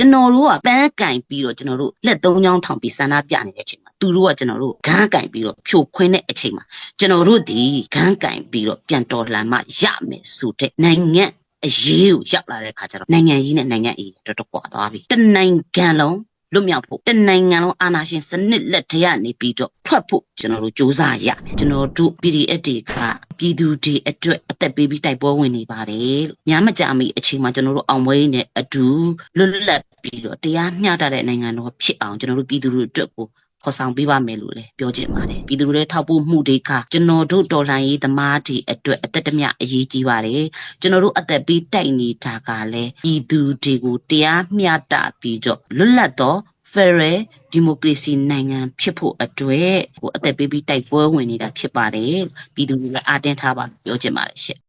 ကျွန်တော်တို့ကပန်းကင်ပြီးတော့ကျွန်တော်တို့လက်သုံးချောင်းထောင်ပြီးဆန္ဒပြနေတဲ့အချိန်မှာသူတို့ကကျွန်တော်တို့ဂန်းကင်ပြီးတော့ဖြိုခွင်းတဲ့အချိန်မှာကျွန်တော်တို့ဒီဂန်းကင်ပြီးတော့ပြန်တော်လှန်မှရမယ်ဆိုတဲ့နိုင်ငံအရေးကိုရောက်လာတဲ့ခါကျတော့နိုင်ငံကြီးနဲ့နိုင်ငံအရေးတော်တော်ကွာသွားပြီတနိုင်ငံလုံး လွတ်မြောက်ဖို့တနိုင်ငံလုံးအာဏာရှင်စနစ်လက်ထက်ကနေပြီးတော့ထွက်ဖို့ကျွန်တော်တို့စ조사ရမယ်ကျွန်တော်တို့ PDF တွေကပြည်သူတွေအတွက်အသက်ပေးပြီးတိုက်ပွဲဝင်နေပါတယ်လို့များမကြာမီအချိန်မှာကျွန်တော်တို့အောင်ပွဲနဲ့အတူလွတ်လပ်ပြီးတော့တရားမျှတတဲ့နိုင်ငံတော်ဖြစ်အောင်ကျွန်တော်တို့ပြည်သူတွေအတွက်ကို ခေါ်ဆောင်ပေးပါမယ်လို့လည်းပြောချင်ပါတယ်ပြည်သူတွေထောက်ပို့မှုတွေကကျွန်တော်တို့တော်လှန်ရေးသမားတွေအတွက်အသက်တမျှအရေးကြီးပါတယ်ကျွန်တော်တို့အသက်ပေးတိုက်နေတာကလည်းပြည်သူတွေကိုတရားမျှတပြီးတော့လွတ်လပ်သော Federal Democracy နိုင်ငံဖြစ်ဖို့အတွက်ဟိုအသက်ပေးပြီးတိုက်ပွဲဝင်နေတာဖြစ်ပါတယ်ပြည်သူတွေကအားတင်းထားပါလို့ပြောချင်ပါတယ်ရှင့်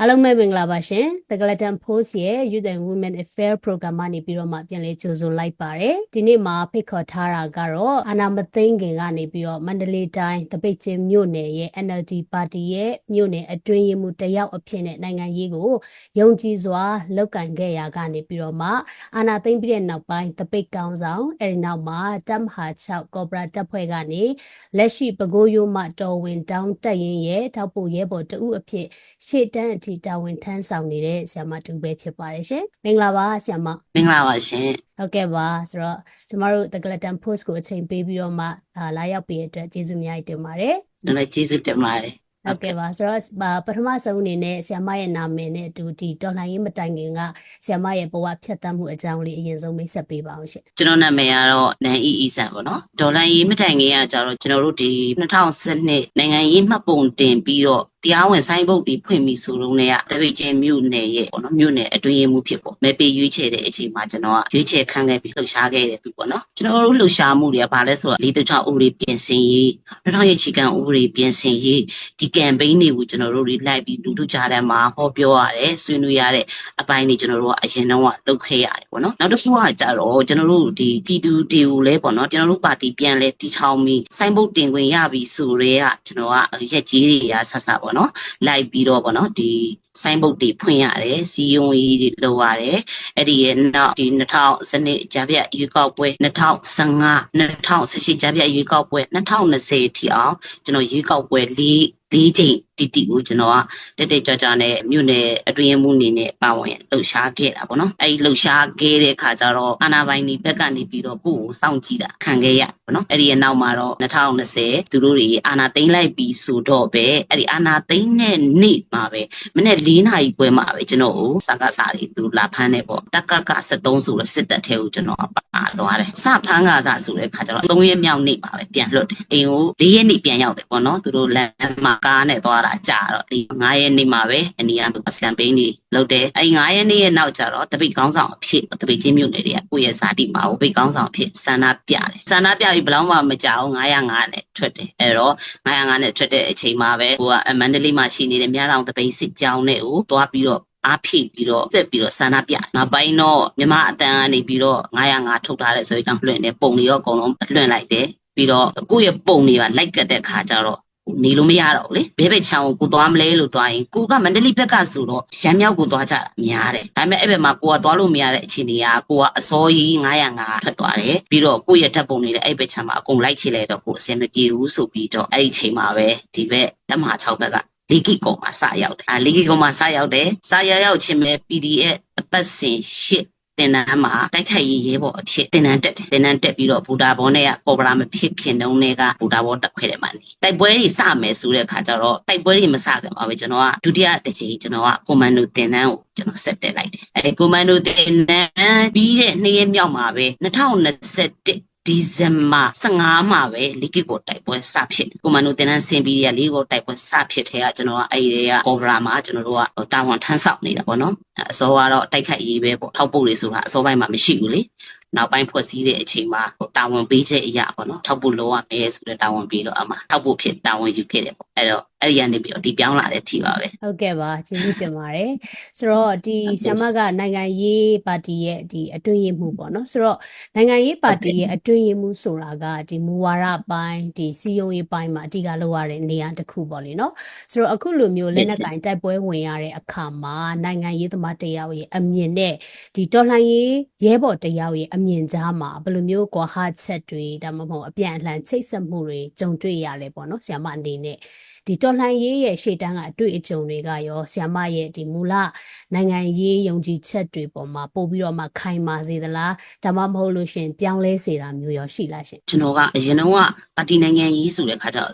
အားလုံးပဲမင်္ဂလာပါရှင်။ The Gladden Post ရဲ့ Youth and Women Affair Program ကနေပြီးတော့မှပြန်လည်ကြိုဆိုလိုက်ပါတယ်။ဒီနေ့မှာဖိတ်ခေါ်ထားတာကတော့အာနာမသိန်းခင်ကနေပြီးတော့မန္တလေးတိုင်းတပိတ်ချင်းမြို့နယ်ရဲ့ NLD ပါတီရဲ့မြို့နယ်အတွင်းရေးမှူးတယောက်အဖြစ်နဲ့နိုင်ငံရေးကိုယုံကြည်စွာလောက်ကင်ခဲ့ရာကနေပြီးတော့မှအာနာသိန်းပြီးတဲ့နောက်ပိုင်းတပိတ်ကောင်းဆောင်အဲဒီနောက်မှာတပ်မဟာ6ကော်ပိုရာတပ်ဖွဲ့ကနေလက်ရှိပဲခူးရိုးမှတော်ဝင်တောင်းတက်ရင်ရဲ့ထောက်ပို့ရဲဘော်တဦးအဖြစ်ရှေ့တန်းအထိတာဝန်ထမ်းဆောင်နေတဲ့ဆ iam မတူပဲဖြစ်ပါတယ်ရှင်။မင်္ဂလာပါဆ iam မမင်္ဂလာပါရှင်ဟုတ်ကဲ့ပါဆိုတော့ကျမတို့ The Gladden Post ကိုအချိန်ပေးပြီးတော့မှအာလာရောက်ပြီးတဲ့အတွက်ကျေးဇူးအများကြီးတင်ပါတယ်ကျွန်တော်ကျေးဇူးတင်ပါတယ်။ဟုတ်ကဲ့ပါဆိုတော့ပါပထမဆုံးအနေနဲ့ဆ iam မရဲ့နာမည်နဲ့အတူဒီတော်လှန်ရေးမတိုင်ခင်ကဆ iam မရဲ့ဘဝဖြတ်သန်းမှုအကြောင်းလေးအရင်ဆုံးမိတ်ဆက်ပေးပါအောင်ရှင်ကျွန်တော်နာမည်ကတော့နန်အီအီဆန်ပေါ့နော်ဒေါ်လာရေးမတိုင်ခင်ကကြတော့ကျွန်တော်တို့ဒီ2012နိုင်ငံရေးမှတ်ပုံတင်ပြီးတော့ တရားဝင်ဆိုင်းဘုတ်တွေဖွင့်ပြီးဆိုတော့ねတပိတ်ချင်းမြို့နယ်ရဲ့ပေါ့နော်မြို့နယ်အတွင်းရေးမှုဖြစ်ပေါ့မဲပေးရွေးချယ်တဲ့အချိန်မှာကျွန်တော်ကရွေးချယ်ခံခဲ့ပြီးလှုပ်ရှားခဲ့တဲ့သူပေါ့နော်ကျွန်တော်တို့လှုပ်ရှားမှုတွေကဘာလဲဆိုတော့လေးတချောင်းဥပဒေပြင်ဆင်ရေး2000ရဲ့ချီကန်ဥပဒေပြင်ဆင်ရေးဒီ campaign တွေကိုကျွန်တော်တို့တွေလိုက်ပြီးလူထုကြားထဲမှာဟောပြောရတယ်ဆွေးနွေးရတဲ့အပိုင်းတွေကျွန်တော်တို့ကအရင်တော့လုပ်ခဲ့ရတယ်ပေါ့နော်နောက်တစ်ခုကကြတော့ကျွန်တော်တို့ဒီပြည်သူတွေကိုလည်းပေါ့နော်ကျွန်တော်တို့ပါတီပြန်လဲတီထောင်ပြီးဆိုင်းဘုတ်တင်ခွင့်ရပြီဆိုတော့ကကျွန်တော်ကရက်ကြီးတွေကဆက်ဆက်ပေါ့နော်လိုက်ပြီးတော့ပေါ့နော်ဒီ ဆိုင်းဘုတ်တွေဖွင့်ရတယ်စီယုံကြီးတွေလုပ်ရတယ်အဲ့ဒီရဲ့နောက်ဒီ2000စနစ်ဂျာပြတ်ရွေးကောက်ပွဲ2015 2018ဂျာပြတ်ရွေးကောက်ပွဲ2020ထိအောင်ကျွန်တော်ရွေးကောက်ပွဲ၄၄ချိန်တီတီကိုကျွန်တော်ကတက်တက်ကြွကြွနဲ့မြို့နယ်အတွင်းမှုအနေနဲ့ပါဝင်လှုပ်ရှားခဲ့တာပေါ့နော်အဲ့ဒီလှုပ်ရှားခဲ့တဲ့အခါကျတော့အာနာပိုင်ဒီဘက်ကနေပြီးတော့ကိုယ့်ကိုစောင့်ကြည့်တာခံခဲ့ရပေါ့နော်အဲ့ဒီရဲ့နောက်မှာတော့2020သူတို့တွေအာနာသိမ်းလိုက်ပြီးဆိုတော့ပဲအဲ့ဒီအာနာသိမ်းတဲ့နေ့မှာပဲမနေ့၄နာရီပွဲမှာပဲကျွန်တော်ကိုစကားစားတွေသူတို့လာဖမ်းတယ်ပေါ့တက်ကက73ဆိုတော့စစ်တပ်ထဲကိုကျွန်တော်ပါသွားတယ်စဖမ်းကစားဆိုတဲ့အခါကျတော့3ရက်မြောက်နေ့မှာပဲပြန်လွတ်တယ်အိမ်ကို၄ရက်နေ့ပြန်ရောက်တယ်ပေါ့နော်သူတို့လမ်းမှာကားနဲ့သွားတာကြာတော့ဒီ9ရက်နေ့မှာပဲအနီးအသူစကန်ပိန်းတွေလုပ်တယ်အဲ့9ရက်နေ့ရဲ့နောက်ကျတော့တပိတ်ကောင်းဆောင်အဖြစ်တပိတ်ချင်းမြို့နယ်တွေကကိုယ့်ရဲ့ဇာတိမှာကိုပိတ်ကောင်းဆောင်အဖြစ်ဆန္ဒပြတယ်ဆန္ဒပြပြီးဘယ်တော့မှမကြောက်905နဲ့ထွက်တယ်အဲ့တော့905နဲ့ထွက်တဲ့အချိန်မှာပဲကိုကမန္တလေးမှာရှိနေတဲ့မြတောင်တပိတ်စစ်ကြောင်းနဲ့ကိုသွားပြီးတော့အားဖိပြီးတော့စက်ပြီးတော့ဆန္ဒပြနောက်ပိုင်းတော့မြမအတန်းကနေပြီးတော့905ထုတ်ထားတဲ့ဆိုရင်ကြောင့်လွှင့်တယ်ပုံတွေရောအကုန်လုံးလွှင့်လိုက်တယ်ပြီးတော့ကိုယ့်ရဲ့ပုံတွေကလိုက်ကတ်တဲ့ခါကျတော့နေလို့မရတော့ဘူးလေဘဲဘဲချောင်းကိုကိုသွားမလဲလို့သွားရင်ကိုကမန္တလေးဘက်ကဆိုတော့ရမ်းမြောက်ကိုသွားကြတာများတယ်ဒါပေမဲ့အဲ့ဘက်မှာကိုကသွားလို့မရတဲ့အခြေအနေကကိုကအစောကြီး905ထွက်သွားတယ်ပြီးတော့ကိုရဲ့ဓာတ်ပုံတွေလည်းအဲ့ဘက်ချမ်းမှာအကုန်လိုက်ချလိုက်တော့ကိုအစင်မပြေဘူးဆိုပြီးတော့အဲ့ဒီချိန်မှာပဲဒီဘက်ဓမ္မ6ဘက်က လီကီကောင်မှာစရောက်တယ်။အာလီကီကောင်မှာစရောက်တယ်။စရောက်ရောက်ချင်းပဲ PDF အပတ်စဉ်ရှစ်တင်နန်းမှာတိုက်ခိုက်ရေးရဲဘော်အဖြစ်တင်နန်းတက်တယ်တင်နန်းတက်ပြီးတော့ဘူတာဘောနဲ့ကပေါ်ပလာမဖြစ်ခင်တုန်းကဘူတာဘောတက်ခွဲတယ်မှနေတိုက်ပွဲတွေစမယ်ဆိုတဲ့အခါကျတော့တိုက်ပွဲတွေမစခင်ပါပဲကျွန်တော်ကဒုတိယတစ်ချိန်ကျွန်တော်ကကွန်မန်ဒိုတင်နန်းကိုကျွန်တော်ဆက်တက်လိုက်တယ်အဲဒီကွန်မန်ဒိုတင်နန်းပြီးတဲ့နှစ်ရက်မြောက်မှာပဲ2021 ဒီဇင်ဘာ15မှာပဲလီကီကိုတိုက်ပွဲစဖြစ်ကွန်မန်ဒိုတင်နန်းဆင်ပြီးရလီကိုတိုက်ပွဲစဖြစ်တဲ့ကကျွန်တော်ကအဲ့ဒီကကော်ဘရာမှာကျွန်တော်တို့ကတာဝန်ထမ်းဆောင်နေတာပေါ့နော်အစောကတော့တိုက်ခိုက်ရေးပဲပေါ့ထောက်ပို့တွေဆိုတာအစောပိုင်းမှာမရှိဘူးလေနောက်ပိုင်းဖွဲ့စည်းတဲ့အချိန်မှာတာဝန်ပေးချက်အရာပေါ့နော်ထောက်ပို့လောရမယ်ဆိုတဲ့တာဝန်ပေးတော့အမှထောက်ပို့ဖြစ်တာဝန်ယူခဲ့တယ်ပေါ့အဲ့တော့အဲ့ဒီကနေပြီးတော့ဒီပြောင်းလာတဲ့အထိပါပဲဟုတ်ကဲ့ပါကျေးဇူးတင်ပါတယ်ဆိုတော့ဒီဆ iam ကနိုင်ငံရေးပါတီရဲ့ဒီအတွင်းရေးမှုပေါ့နော်ဆိုတော့နိုင်ငံရေးပါတီရဲ့အတွင်းရေးမှုဆိုတာကဒီမူဝါဒပိုင်းဒီစီယုံရေးပိုင်းမှာအဓိကလုပ်ရတဲ့နေရာတစ်ခုပေါ့လေနော်ဆိုတော့အခုလိုမျိုးလက်နက်ကင်တိုက်ပွဲဝင်ရတဲ့အခါမှာနိုင်ငံရေးသမားတယောက်ရဲ့အမြင်နဲ့ဒီတော်လှန်ရေးရဲဘော်တယောက်ရဲ့အမြင်ကြားမှာဘယ်လိုမျိုးကွာဟချက်တွေဒါမှမဟုတ်အပြန်အလှန်ချိတ်ဆက်မှုတွေကြုံတွေ့ရလဲပေါ့နော်ဆ iam အနေနဲ့ ဒီတော်လှန်ရေးရဲ့ရှေ့တန်းကအတွေ့အကြုံတွေကရောဆီယမရဲ့ဒီမူလနိုင်ငံရေးယုံကြည်ချက်တွေပေါ်မှာပို့ပြီးတော့မှခိုင်မာစေသလားဒါမှမဟုတ်လို့ရှရင်ပြောင်းလဲစေတာမျိုးရောရှိလားရှင်ကျွန်တော်ကအရင်တော့ကပါတီနိုင်ငံရေးဆိုတဲ့ခါကျတော့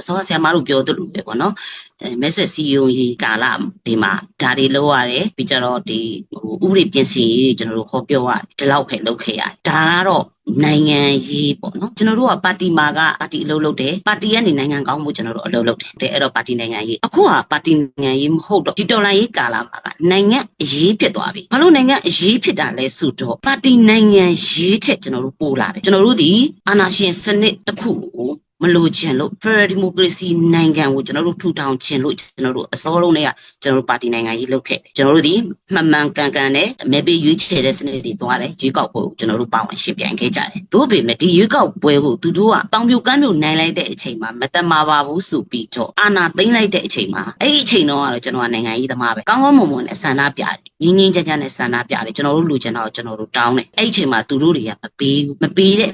အစောဆရာမတို့ပြောသလိုပဲပေါ့နော်အဲမဲဆွယ်စီယုံရေးကာလဒီမှာဒါတွေလောက်ရတယ်ပြီးကြတော့ဒီဟိုဥပဒေပြင်ဆင်ရေးကျွန်တော်တို့ခေါ်ပြောရတယ်ဒီလောက်ပဲလုပ်ခဲ့ရတယ်ဒါကတော့ နိုင်ငံရေးပေါ့နော်ကျွန်တော်တို့ကပါတီမာကပါတီအလုပ်လုပ်တယ်ပါတီကနေနိုင်ငံကောင်းမှုကျွန်တော်တို့အလုပ်လုပ်တယ်တဲ့အဲ့တော့ပါတီနိုင်ငံရေးအခုကပါတီနိုင်ငံရေးမဟုတ်တော့ဒီတော်လှန်ရေးကာလမှာကနိုင်ငံအရေးဖြစ်သွားပြီဘာလို့နိုင်ငံအရေးဖြစ်တာလဲဆိုတော့ပါတီနိုင်ငံရေးထက်ကျွန်တော်တို့ပိုလာတယ်ကျွန်တော်တို့ဒီအာဏာရှင်စနစ်တစ်ခုကို မလိုချင်လို့ Federal Democracy နိုင်ငံကိုကျွန်တော်တို့ထူထောင်ခြင်းလို့ကျွန်တော်တို့အစောဆုံးတည်းကကျွန်တော်တို့ပါတီနိုင်ငံရေးလုပ်ခဲ့တယ်ကျွန်တော်တို့ဒီမှန်မှန်ကန်ကန်နဲ့မဲပေးရွေးချယ်တဲ့စနစ်တွေသွားတယ်ရွေးကောက်ပွဲကိုကျွန်တော်တို့ပါဝင်ရှင်းပြိုင်ခဲ့ကြတယ်သို့ပေမဲ့ဒီရွေးကောက်ပွဲကိုသူတို့ကတောင်ပြိုကမ်းပြိုနိုင်လိုက်တဲ့အချိန်မှာမတမာပါဘူးဆိုပြီးတော့အာဏာသိမ်းလိုက်တဲ့အချိန်မှာအဲ့ဒီအချိန်တော့ကတော့ကျွန်တော်ကနိုင်ငံရေးသမားပဲကောင်းကောင်းမွန်မွန်နဲ့ဆန္ဒပြတယ်ငင်းငင်းကြမ်းကြမ်းနဲ့ဆန္ဒပြတယ်ကျွန်တော်တို့လူချင်တော့ကျွန်တော်တို့တောင်းတယ်အဲ့ဒီအချိန်မှာသူတို့တွေကမပေးဘူးမပေးတဲ့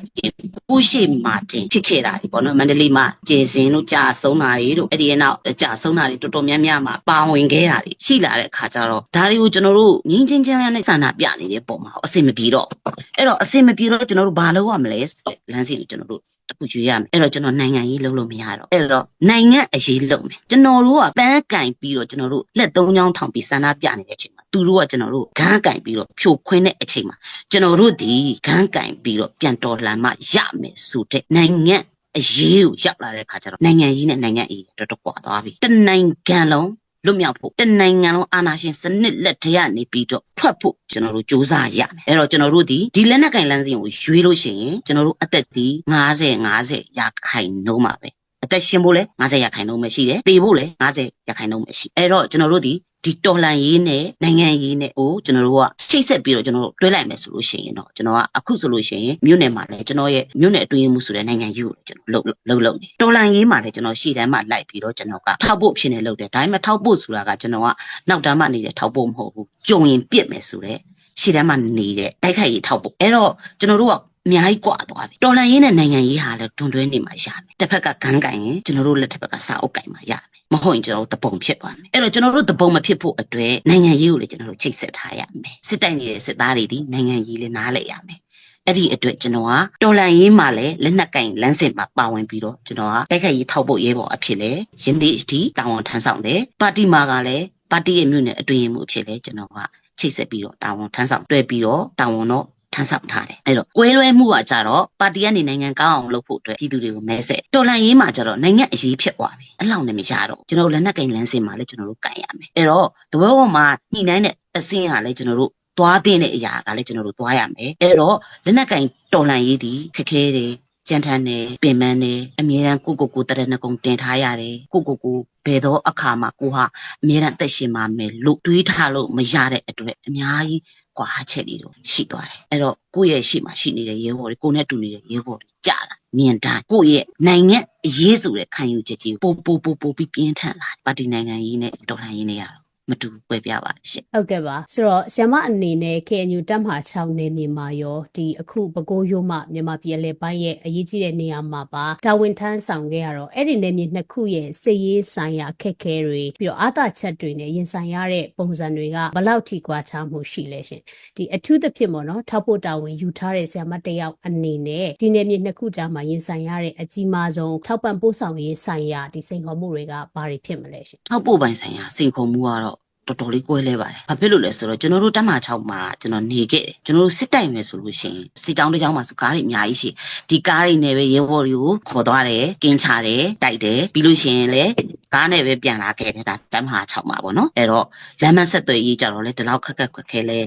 ကိုရှိမှတင်ဖြစ်ခဲ့တာဒီပေါ့နော်မန္တလေးမှာကျေစင်တို့ကြာဆုံးတာတွေတို့အဲ့ဒီနောက်ကြာဆုံးတာတွေတော်တော်များများမှာပါဝင်ခဲ့တာတွေရှိလာတဲ့အခါကျတော့ဒါတွေကိုကျွန်တော်တို့ငင်းချင်းချမ်းနဲ့ဆန္ဒပြနေတဲ့ပုံမှာအဆင်မပြေတော့အဲ့တော့အဆင်မပြေတော့ကျွန်တော်တို့ဘာလုပ်ရမလဲဆိုတော့လမ်းစဉ်ကိုကျွန်တော်တို့တခုရွေးရမယ်အဲ့တော့ကျွန်တော်နိုင်ငံရေးလုပ်လို့မရတော့အဲ့တော့နိုင်ငံအရေးလုပ်မယ်ကျွန်တော်တို့ကပန်းကင်ပြီးတော့ကျွန်တော်တို့လက်သုံးချောင်းထောင်ပြီးဆန္ဒပြနေတဲ့အချိန်မှာသူတို့ကကျွန်တော်တို့ဂန်းကင်ပြီးတော့ဖြိုခွင်းတဲ့အချိန်မှာကျွန်တော်တို့ဒီဂန်းကင်ပြီးတော့ပြန်တော်လှန်မှရမယ်ဆိုတဲ့နိုင်ငံ အရေးကိုရောက်လာတဲ့ခါကျတော့နိုင်ငံရေးနဲ့နိုင်ငံအရေးတော်တော်ကွာသွားပြီတနိုင်ငံလုံးလွတ်မြောက်ဖို့တနိုင်ငံလုံးအာဏာရှင်စနစ်လက်ထက်ကနေပြီးတော့ထွက်ဖို့ကျွန်တော်တို့စူးစမ်းရမယ်အဲ့တော့ကျွန်တော်တို့ဒီဒီလက်နက်ကင်လမ်းစဉ်ကိုရွေးလို့ရှိရင်ကျွန်တော်တို့အသက်ဒီ90 50ရာခိုင်နှုန်းပါပဲအသက်ရှင်ဖို့လဲ90ရာခိုင်နှုန်းပဲရှိတယ်တည်ဖို့လဲ90ရာခိုင်နှုန်းပဲရှိအဲ့တော့ကျွန်တော်တို့ဒီ ဒီတော်လှန်ရေးနဲ့နိုင်ငံရေးနဲ့ကိုကျွန်တော်တို့ကချိတ်ဆက်ပြီးတော့ကျွန်တော်တို့တွဲလိုက်မယ်ဆိုလို့ရှိရင်တော့ကျွန်တော်ကအခုဆိုလို့ရှိရင်မြို့နယ်မှာလည်းကျွန်တော်ရဲ့မြို့နယ်အတွင်းမှုဆိုတဲ့နိုင်ငံရေးကိုကျွန်တော်လှုပ်လှုပ်လှုပ်နေတော်လှန်ရေးမှာလည်းကျွန်တော်ရှေ့တန်းမှာလိုက်ပြီးတော့ကျွန်တော်ကထောက်ဖို့ဖြစ်နေလှုပ်တယ်ဒါပေမဲ့ထောက်ဖို့ဆိုတာကကျွန်တော်ကနောက်တန်းမှနေတဲ့ထောက်ဖို့မဟုတ်ဘူးကြုံရင်ပြစ်မယ်ဆိုတဲ့ရှေ့တန်းမှာနေတဲ့တိုက်ခိုက်ရေးထောက်ဖို့အဲ့တော့ကျွန်တော်တို့ကအများကြီးကွာသွားပြီတော်လှန်ရေးနဲ့နိုင်ငံရေးဟာလည်းတွန်တွဲနေမှာရမယ်တစ်ဖက်ကဂန်းကင်ရင်ကျွန်တော်တို့လက်ထက်ကစာအုပ်ကင်မှာရမယ် မဟုတ်ရင်ကျွန်တော်တို့တပုံဖြစ်သွားမယ်အဲ့တော့ကျွန်တော်တို့တပုံမဖြစ်ဖို့အတွက်နိုင်ငံရေးကိုလည်းကျွန်တော်တို့ချိတ်ဆက်ထားရမယ်စစ်တိုက်နေတဲ့စစ်သားတွေဒီနိုင်ငံရေးလည်းနားလည်ရမယ်အဲ့ဒီအတွက်ကျွန်တော်ကတော်လန်ရေးမှာလည်းလက်နက်ကင်လမ်းစဉ်မှာပါဝင်ပြီးတော့ကျွန်တော်ကတိုက်ခိုက်ရေးထောက်ဖို့ရဲဘော်အဖြစ်လဲယင်းဒီဒီတာဝန်ထမ်းဆောင်တယ်ပါတီမှာကလည်းပါတီရဲ့မြို့နယ်အတွင်းရေးမှုအဖြစ်လဲကျွန်တော်ကချိတ်ဆက်ပြီးတော့တာဝန်ထမ်းဆောင်တွဲပြီးတော့တာဝန်တော့ ထမ်းဆောင်ထားတယ်အဲ့တော့ကွဲလွဲမှုကကြတော့ပါတီကနေနိုင်ငံကောင်းအောင်လုပ်ဖို့အတွက်ပြည်သူတွေကိုမဲဆက်တော်လှန်ရေးမှာကြတော့နိုင်ငံအရေးဖြစ်သွားပြီအလောက်နဲ့မရတော့ကျွန်တော်တို့လက်နက်ကင်လမ်းစဉ်မှာလည်းကျွန်တော်တို့ကန်ရမယ်အဲ့တော့တပွဲပေါ်မှာညှိနှိုင်းတဲ့အဆင့်ကလည်းကျွန်တော်တို့သွားတဲ့တဲ့အရာကလည်းကျွန်တော်တို့သွားရမယ်အဲ့တော့လက်နက်ကင်တော်လှန်ရေးဒီခက်ခဲတယ်ကြံထန်တယ်ပင်ပန်းတယ်အမြဲတမ်းကိုကိုကိုတရဏဂုံတင်ထားရတယ်ကိုကိုကိုဘယ်တော့အခါမှာကိုဟာအမြဲတမ်းအသက်ရှင်ပါမယ်လို့တွေးထားလို့မရတဲ့အတွက်အများကြီး ကွာချက်တွေတော့ရှိသွားတယ်အဲ့တော့ကိုယ့်ရဲ့ရှိမှရှိနေတဲ့ရဲဘော်တွေကိုနဲ့တူနေတဲ့ရဲဘော်တွေကြာတာမြင်တိုင်းကိုယ့်ရဲ့နိုင်ငံအရေးဆိုတဲ့ခံယူချက်ကြီးပိုပိုပိုပိုပြီးပြင်းထန်လာတယ်ပါတီနိုင်ငံရေးနဲ့တော်လှန်ရေးနဲ့ရတော့ မတူပွဲပြပါရှင့်ဟုတ်ကဲ့ပါဆိုတော့ဆ iam အနေနဲ့ KNU တပ်မဟာ6နေမြေမှာရောဒီအခုပဲခူးရိုးမှမြန်မာပြည်အလဲပိုင်းရဲ့အရေးကြီးတဲ့နေရာမှာပါတာဝန်ထမ်းဆောင်ခဲ့ရတော့အဲ့ဒီနေမြေနှစ်ခုရဲ့စစ်ရေးဆိုင်ရာအခက်အခဲတွေပြီးတော့အာသာချက်တွေနဲ့ရင်ဆိုင်ရတဲ့ပုံစံတွေကဘယ်လောက်ထိကွာခြားမှုရှိလဲရှင်ဒီအထူးသဖြင့်ပေါ့နော်ထောက်ဖို့တာဝန်ယူထားတဲ့ဆ iam တစ်ယောက်အနေနဲ့ဒီနေမြေနှစ်ခုကြားမှာရင်ဆိုင်ရတဲ့အကြီးမားဆုံးထောက်ပံ့ပို့ဆောင်ရေးဆိုင်ရာဒီစိန်ခေါ်မှုတွေကဘာတွေဖြစ်မလဲရှင်ထောက်ပို့ပိုင်းဆိုင်ရာစိန်ခေါ်မှုကတော့ တော်တော်လေးကွဲလဲပါတယ်။ဘာဖြစ်လို့လဲဆိုတော့ကျွန်တော်တို့တက်မ6မှာကျွန်တော်နေခဲ့တယ်။ကျွန်တော်တို့စစ်တိုက်မယ်ဆိုလို့ရှိရင်စစ်တောင်းတစ်ကြောင်းမှာစကားတွေအများကြီးရှိ။ဒီကားတွေနဲ့ပဲရဲဘော်တွေကိုခေါ်သွားတယ်၊ကင်းချတယ်၊တိုက်တယ်။ပြီးလို့ရှိရင်လည်းကားနဲ့ပဲပြန်လာခဲ့တယ်ဒါတက်မ6မှာပေါ့နော်။အဲ့တော့လမ်းမဆက်သွယ်ရေးကြတော့လေဒီလောက်ခက်ခက်ခွက်ခဲလဲ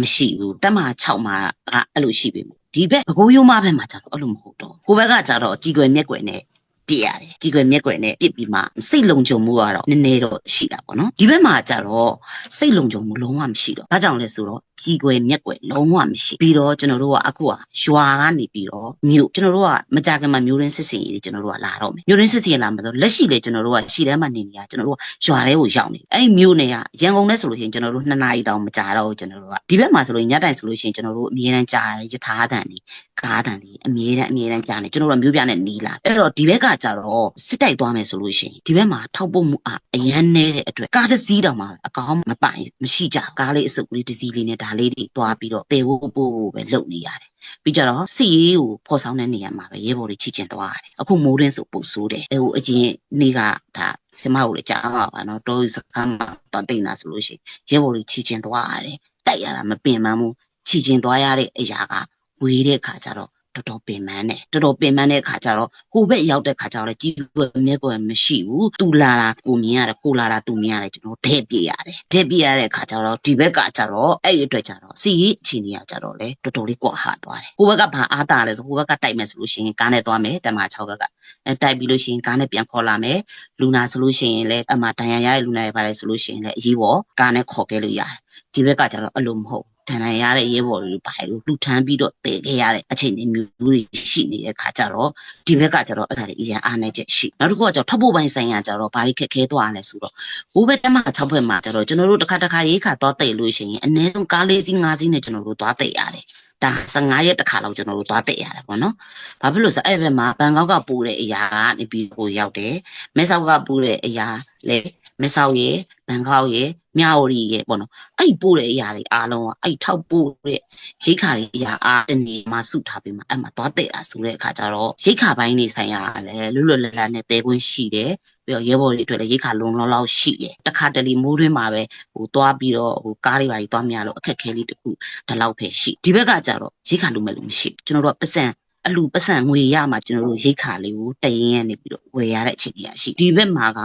မရှိဘူး။တက်မ6မှာကအဲ့လိုရှိပြီမို့ဒီဘက်ဘကိုးရိုးမဘက်မှာကြတော့အဲ့လိုမဟုတ်တော့ဘူး။ဟိုဘက်ကကြတော့ကြီးကွယ်မြက်ကွယ်နဲ့ ပြစ်ရတယ်ကြီးကွယ်မျက်ကွယ်နဲ့ပြစ်ပြီးမှစိတ်လုံခြုံမှုကတော့နည်းနည်းတော့ရှိတာပေါ့နော်ဒီဘက်မှာကျတော့စိတ်လုံခြုံမှုလုံးဝမရှိတော့ဘာကြောင့်လဲဆိုတော့ကြီးကွယ်မျက်ကွယ်လုံးဝမရှိပြီးတော့ကျွန်တော်တို့ကအခုကရွာကနေပြီးတော့မြို့ကျွန်တော်တို့ကမကြခင်မှာမြို့ရင်းစစ်စင်ရေးကျွန်တော်တို့ကလာတော့မယ်မြို့ရင်းစစ်စင်ရေးလာမှာဆိုလက်ရှိလေကျွန်တော်တို့ကရှီတန်းမှာနေနေရကျွန်တော်တို့ကရွာထဲကိုရောက်နေအဲ့ဒီမြို့နယ်ကရန်ကုန်နဲ့ဆိုလို့ရှိရင်ကျွန်တော်တို့2နာရီတောင်မကြာတော့ဘူးကျွန်တော်တို့ကဒီဘက်မှာဆိုလို့ညတိုင်ဆိုလို့ရှိရင်ကျွန်တော်တို့အမြဲတမ်းကြားရယထာတန်နေကားတန်နေအမြဲတမ်းအမြဲတမ်းကြားနေကျွန်တော်တို့ကမြို့ပြနဲ့နီးလာအဲ့တော့ဒီဘက်ကကြတော့စစ်တိုက်သွားမယ်ဆိုလို့ရှိရင်ဒီဘက်မှာထောက်ပုတ်မှုအရန်နေတဲ့အတွက်ကားတစ်စီးတောင်မှအကောင်မပိုင်မရှိကြကားလေးအစုပ်လေးတစ်စီးလေးနဲ့ဒါလေးတွေသွားပြီးတော့တေဖို့ပို့ဖို့ပဲလုပ်နေရတယ်ပြီးကြတော့စီရေးကိုဖော်ဆောင်တဲ့နေရာမှာပဲရဲဘော်တွေချီကျင်သွားရတယ်အခုမိုးရင်းဆိုပို့ဆိုးတယ်အဲဟိုအချင်းနေ့ကဒါစမကိုလည်းကြားမှာပါနော်တိုးစကမ်းမှာတတိနာဆိုလို့ရှိရင်ရဲဘော်တွေချီကျင်သွားရတယ်တိုက်ရတာမပင်ပန်းဘူးချီကျင်သွားရတဲ့အရာကဝေးတဲ့ခါကျတော့ တော်တော်ပင်ပန်းတယ်တော်တော်ပင်ပန်းတဲ့ခါကျတော့ဟိုဘက်ရောက်တဲ့ခါကျတော့ကြီးကွယ်မြဲကွယ်မရှိဘူးတူလာတာကိုမြင်ရတယ်ကိုလာတာသူမြင်ရတယ်ကျွန်တော်ဒဲ့ပြရတယ်ဒဲ့ပြရတဲ့ခါကျတော့ဒီဘက်ကကျတော့အဲ့ဒီအတွက်ကျတော့စီရေးအချိန်ကြီးကကျတော့လေတော်တော်လေးကွာဟသွားတယ်ဟိုဘက်ကဘာအားတာလဲဆိုဟိုဘက်ကတိုက်မယ်ဆိုလို့ရှိရင်ကားနဲ့သွားမယ်တမ6ဘက်ကအဲတိုက်ပြီးလို့ရှိရင်ကားနဲ့ပြန်ခေါ်လာမယ်လူနာဆိုလို့ရှိရင်လည်းအမှတန်ရရရဲ့လူနာရပါတယ်ဆိုလို့ရှိရင်လည်းအရေးပေါ်ကားနဲ့ခေါ်ခဲ့လို့ရတယ်ဒီဘက်ကကျတော့အဲ့လိုမဟုတ် ထန်နိုင်ရတဲ့ရဲဘော်တွေပါလို့လှူထမ်းပြီးတော့တည်ခဲ့ရတဲ့အချိန်တွေမျိုးတွေရှိနေတဲ့ခါကျတော့ဒီဘက်ကကျတော့အဲ့ဒါတွေအရင်အားနေချက်ရှိနောက်တစ်ခုကကျတော့ထပ်ဖို့ပိုင်းဆိုင်ရာကျတော့ဘာတွေခက်ခဲသွားလဲဆိုတော့ဘိုးဘက်တက်မှ6ဘက်မှာကျတော့ကျွန်တော်တို့တစ်ခါတစ်ခါရေးခါသွားတည်လို့ရှိရင်အနည်းဆုံးကားလေးစီး၅စီးနဲ့ကျွန်တော်တို့သွားတည်ရတယ်ဒါ15ရက်တစ်ခါလောက်ကျွန်တော်တို့သွားတည်ရတယ်ပေါ့နော်။ဘာဖြစ်လို့ဆိုအဲ့ဘက်မှာဘန်ကောက်ကပို့တဲ့အရာကနေပြီးကိုရောက်တယ်။မဲဆောက်ကပို့တဲ့အရာလေမဲဆောက်ရဲ့ဘန်ကောက်ရဲ့ မြဝတီရဲ့ပေါ့နော်အဲ့ပို့တဲ့အရာတွေအားလုံးကအဲ့ထောက်ပို့တဲ့ရိတ်ခါတွေအရာအားတနေမှာစုထားပြီးမှအဲ့မှာသွားတဲ့တာဆိုတဲ့အခါကျတော့ရိတ်ခါပိုင်းနေဆိုင်ရာလည်းလွတ်လွတ်လပ်လပ်နဲ့တဲခွင့်ရှိတယ်ပြီးတော့ရဲဘော်တွေအတွက်လည်းရိတ်ခါလုံးလုံးလောက်ရှိတယ်တခါတလေမိုးတွင်းမှာပဲဟိုသွားပြီးတော့ဟိုကားတွေပါကြီးသွားမရလို့အခက်ခဲလေးတခုဒီလောက်ပဲရှိဒီဘက်ကကျတော့ရိတ်ခါလုံးမဲ့လို့မရှိကျွန်တော်တို့ကပစံ အလူပတ်စံငွေရမှာကျွန်တော်တို့ရိတ်ခါလေးကိုတရင်ရနေပြီးတော့ဝယ်ရတဲ့အခြေအနေရရှိဒီဘက်မှာက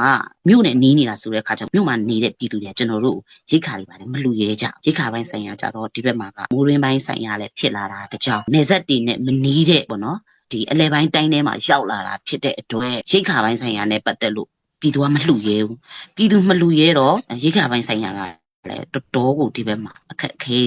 မြို့နဲ့နီးနေတာဆိုတဲ့အခါကျတော့မြို့မှာနေတဲ့ပြည်သူတွေကကျွန်တော်တို့ရိတ်ခါလေးပါတယ်မလူရဲကြရိတ်ခါပိုင်းဆိုင်ရာကြတော့ဒီဘက်မှာကမိုးရင်းပိုင်းဆိုင်ရာလည်းဖြစ်လာတာတကြောင်နေဆက်တီနဲ့မနီးတဲ့ပေါ့နော်ဒီအလဲပိုင်းတိုင်းထဲမှာရောက်လာတာဖြစ်တဲ့အတွက်ရိတ်ခါပိုင်းဆိုင်ရာနဲ့ပတ်သက်လို့ပြည်သူကမလှူရဲဘူးပြည်သူမလှူရဲတော့ရိတ်ခါပိုင်းဆိုင်ရာကလည်းတော်တော်ကိုဒီဘက်မှာအခက်အခဲ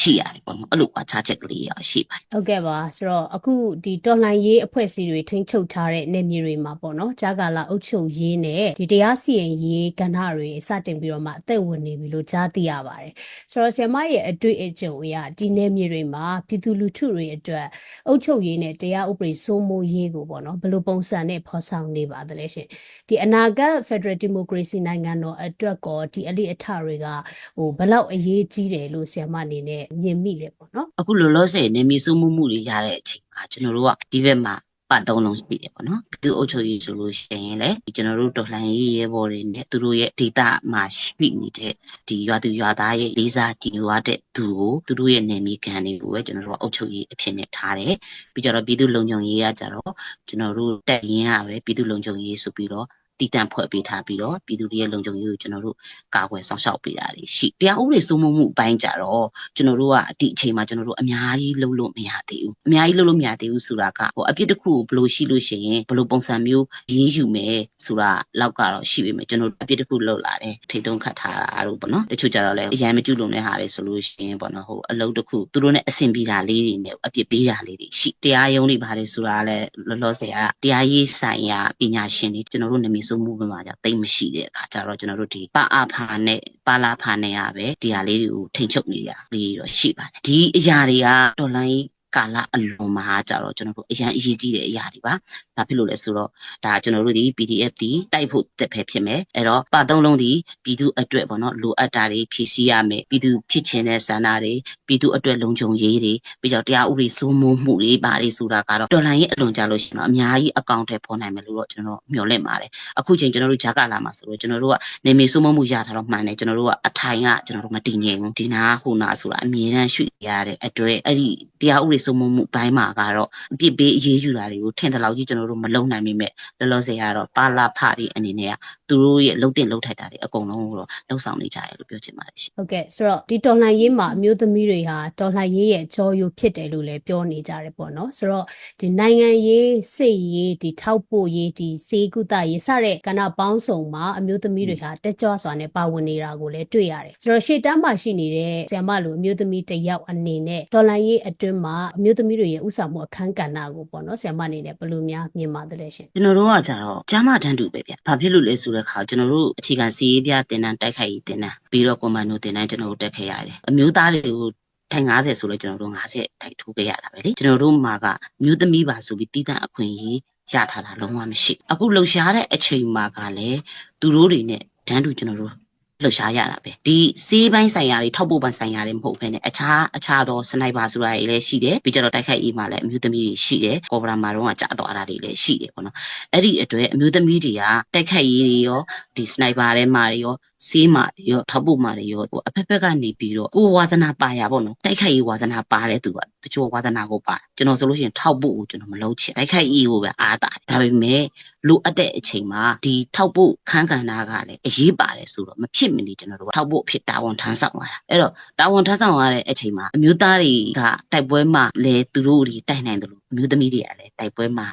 ရှိရတယ်ပေါ့နော်အဲ့လိုကွာခြားချက်ကလေးရရှိပါတယ်ဟုတ်ကဲ့ပါဆိုတော့အခုဒီတော်လှန်ရေးအဖွဲ့အစည်းတွေထိန်းချုပ်ထားတဲ့နေမြေတွေမှာပေါ့နော်ကြာကာလအုပ်ချုပ်ရေးနဲ့ဒီတရားစီရင်ရေးကဏ္ဍတွေစတင်ပြီးတော့မှအသက်ဝင်နေပြီလို့ကြားသိရပါတယ်ဆိုတော့ဆရာမရဲ့အတွေ့အကြုံအရဒီနေမြေတွေမှာပြည်သူလူထုတွေအတွက်အုပ်ချုပ်ရေးနဲ့တရားဥပဒေစိုးမိုးရေးကိုပေါ့နော်ဘယ်လိုပုံစံနဲ့ဖော်ဆောင်နေပါသလဲရှင်ဒီအနာဂတ် Federal Democracy နိုင်ငံတော်အတွက်ကောဒီအလိအထတွေကဟိုဘယ်လောက်အရေးကြီးတယ်လို့ဆရာမအနေနဲ့မြင်မိလဲပေါ့နော်အခုလောလောဆယ်နေမြေစုမှုမှုတွေရတဲ့အချိန်မှာကျွန်တော်တို့ကဒီဘက်မှာပတ်သုံးလုံးရှိတယ်ပေါ့နော်ဒီအုပ်ချုပ်ရေးဆိုလို့ရှိရင်လေဒီကျွန်တော်တို့တော်လှန်ရေးရဲဘော်တွေနဲ့သူတို့ရဲ့ဒေတာမှာရှိနေတဲ့ဒီရွာသူရွာသားရဲ့လေးစားကြည်ဝါတဲ့သူကိုသူတို့ရဲ့နေမြေခံတွေကိုပဲကျွန်တော်တို့ကအုပ်ချုပ်ရေးအဖြစ်နဲ့ထားတယ်ပြီးကြတော့ပြည်သူလုံခြုံရေးကကြတော့ကျွန်တော်တို့တက်ရင်ရပဲပြည်သူလုံခြုံရေးဆိုပြီးတော့ တည်တံ့ဖွဲ့ပေးထားပြီးတော့ပြည်သူတွေရဲ့လုံခြုံရေးကိုကျွန်တော်တို့ကာကွယ်ဆောင်ရှောက်ပေးတာတွေရှိတရားဥပဒေစိုးမိုးမှုအပိုင်းကြတော့ကျွန်တော်တို့ကဒီအချိန်မှာကျွန်တော်တို့အများကြီးလုပ်လို့မရသေးဘူးအများကြီးလုပ်လို့မရသေးဘူးဆိုတာကဟိုအပြစ်တစ်ခုကိုဘယ်လိုရှိလို့ရှိရင်ဘယ်လိုပုံစံမျိုးရေးယူမယ်ဆိုတာလောက်ကတော့ရှိပေမဲ့ကျွန်တော်တို့အပြစ်တစ်ခုလုပ်လာတယ်ထိတ်တုံးခတ်ထားတာတို့ပေါ့နော်တချို့ကြတော့လည်းအရန်မကျူးလွန်တဲ့ဟာတွေဆိုလို့ရှိရင်ပေါ့နော်ဟိုအလုပ်တစ်ခုသူတို့နဲ့အဆင်ပြေတာလေးတွေနဲ့အပြစ်ပေးတာလေးတွေရှိတရားရုံးတွေပါတယ်ဆိုတာလည်းလောလောဆယ်ကတရားရေးဆိုင်ရာပညာရှင်တွေကျွန်တော်တို့နာမည်ဆိုမှုပဲမှာじゃတိတ်မရှိတဲ့အခါကျတော့ကျွန်တော်တို့ဒီပအာဖာနဲ့ပါလာဖာနဲ့ရပဲဒီဟာလေးတွေကိုထိန်ချုပ်နေရလေးတော့ရှိပါတယ်ဒီအရာတွေကဒေါ်လာရေး ကာလအလွန်မှာကြတော့ကျွန်တော်တို့အရန်အရေးကြီးတဲ့အရာတွေပါ။ဘာဖြစ်လို့လဲဆိုတော့ဒါကျွန်တော်တို့ဒီ PDF ဒီတိုက်ဖို့တက်ပဲဖြစ်မယ်။အဲ့တော့ပါသုံးလုံးဒီပြည်သူအတွက်ပေါ့နော်လိုအပ်တာတွေဖြည့်ဆည်းရမယ်။ပြည်သူဖြစ်ချင်တဲ့ဆန္ဒတွေပြည်သူအတွက်လုံခြုံရေးတွေပြီးတော့တရားဥပဒေစိုးမိုးမှုတွေပါတွေဆိုတာကတော့တော်လှန်ရေးအလွန်ကြလို့ရှိရင်တော့အများကြီးအကောင့်ထဲပေါ်နိုင်မယ်လို့တော့ကျွန်တော်မျှော်လင့်ပါတယ်။အခုချိန်ကျွန်တော်တို့ဂျာကာလာမှာဆိုတော့ကျွန်တော်တို့ကနေမီစိုးမိုးမှုရထားတော့မှန်တယ်ကျွန်တော်တို့ကအထိုင်ကကျွန်တော်တို့မတည်ငြိမ်ဘူးဒီနာဟိုနာဆိုတာအမြဲတမ်းရှိရတဲ့အတွက်အဲ့ဒီတရားဥပဒေတွေစုံမှုဘိုင်းမှာကတော့အပြစ်ပေးအရေးယူတာတွေကိုထင်တယ်လို့ကြီးကျွန်တော်တို့မလုံနိုင်မိမဲ့လောလောဆယ်ကတော့ပါလာဖတွေအနေနဲ့ကသူတို့ရဲ့လှုပ်တင်လှုပ်ထိုက်တာတွေအကုန်လုံးကိုတော့လှုပ်ဆောင်နေကြတယ်လို့ပြောချင်ပါတယ်ရှင်ဟုတ်ကဲ့ဆိုတော့ဒီတော်လှန်ရေးမှာအမျိုးသမီးတွေဟာတော်လှန်ရေးရဲ့ကြောရိုးဖြစ်တယ်လို့လည်းပြောနေကြတယ်ပေါ့နော်ဆိုတော့ဒီနိုင်ငံရေးစစ်ရေးဒီထောက်ပို့ရေးဒီစေကုသရေးစတဲ့ကဏ္ဍပေါင်းစုံမှာအမျိုးသမီးတွေဟာတက်ကြွစွာနဲ့ပါဝင်နေတာကိုလည်းတွေ့ရတယ်ဆိုတော့ရှေ့တန်းမှာရှိနေတဲ့ဆရာမလိုအမျိုးသမီးတစ်ယောက်အနေနဲ့တော်လှန်ရေးအတွင်းမှာအမျိုးသမီးတွေရဲ့ဥဆောင်မှုအခန်းကဏ္ဍကိုပေါ့နော်ဆရာမအနေနဲ့ဘယ်လိုများမြင်ပါတယ်ရှင်ကျွန်တော်တို့ကကြတော့ကျမတန်းတူပဲဗျ။ဘာဖြစ်လို့လဲဆိုတဲ့အခါကျွန်တော်တို့အခြေခံစီရေးပြတင်တန်းတိုက်ခိုက်ရေးတင်တန်းပြီးတော့ကွန်မန်ဒိုတင်တန်းကျွန်တော်တို့တက်ခဲ့ရတယ်။အမျိုးသားတွေကိုထိုင်90ဆိုလဲကျွန်တော်တို့90ထိုင်ထိုးခဲ့ရတာပဲလေကျွန်တော်တို့မှာကမျိုးသမီးပါဆိုပြီးတည်တံ့အခွင့်အရေးရထားတာလုံးဝမရှိအခုလှုပ်ရှားတဲ့အချိန်မှာကလည်းသူတို့တွေနဲ့တန်းတူကျွန်တော်တို့ လှုပ်ရှားရတာပဲဒီစေးပိုင်းဆိုင်ရာတွေထောက်ပို့ပိုင်းဆိုင်ရာတွေမဟုတ်ဘဲနဲ့အခြားအခြားသောစနိုက်ပါဆိုတာတွေလည်းရှိတယ်ပြီးကြတော့တိုက်ခိုက်ရေးမှာလည်းအမျိုးသမီးတွေရှိတယ်ကော်ဗရာမာတော့ကကြာတော့အတာတွေလည်းရှိတယ်ပေါ့နော်အဲ့ဒီအတွက်အမျိုးသမီးတွေကတိုက်ခိုက်ရေးတွေရောဒီစနိုက်ပါထဲမှာတွေရောစေးမာတွေရောထောက်ပို့မာတွေရောဟိုအဖက်ဖက်ကနေပြီးတော့ကိုယ်ဝါသနာပါရပေါ့နော်တိုက်ခိုက်ရေးဝါသနာပါတဲ့သူကတချို့ဝါသနာကိုပါကျွန်တော်ဆိုလို့ရှိရင်ထောက်ပို့ကိုကျွန်တော်မလုပ်ချင်တိုက်ခိုက်ရေးကိုပဲအားတာဒါပေမဲ့လိုအပ်တဲ့အချိန်မှာဒီထောက်ပို့ခန်းကဏ္ဍကလည်းအရေးပါတယ်ဆိုတော့မဖြစ်မနေကျွန်တော်တို့ကထောက်ပို့အဖြစ်တာဝန်ထမ်းဆောင်ရတာအဲ့တော့တာဝန်ထမ်းဆောင်ရတဲ့အချိန်မှာအမျိုးသားတွေကတိုက်ပွဲမှာလည်းသူတို့တွေတိုက်နိုင်တယ်လို့အမျိုးသမီးတွေကလည်းတိုက်ပွဲမှာ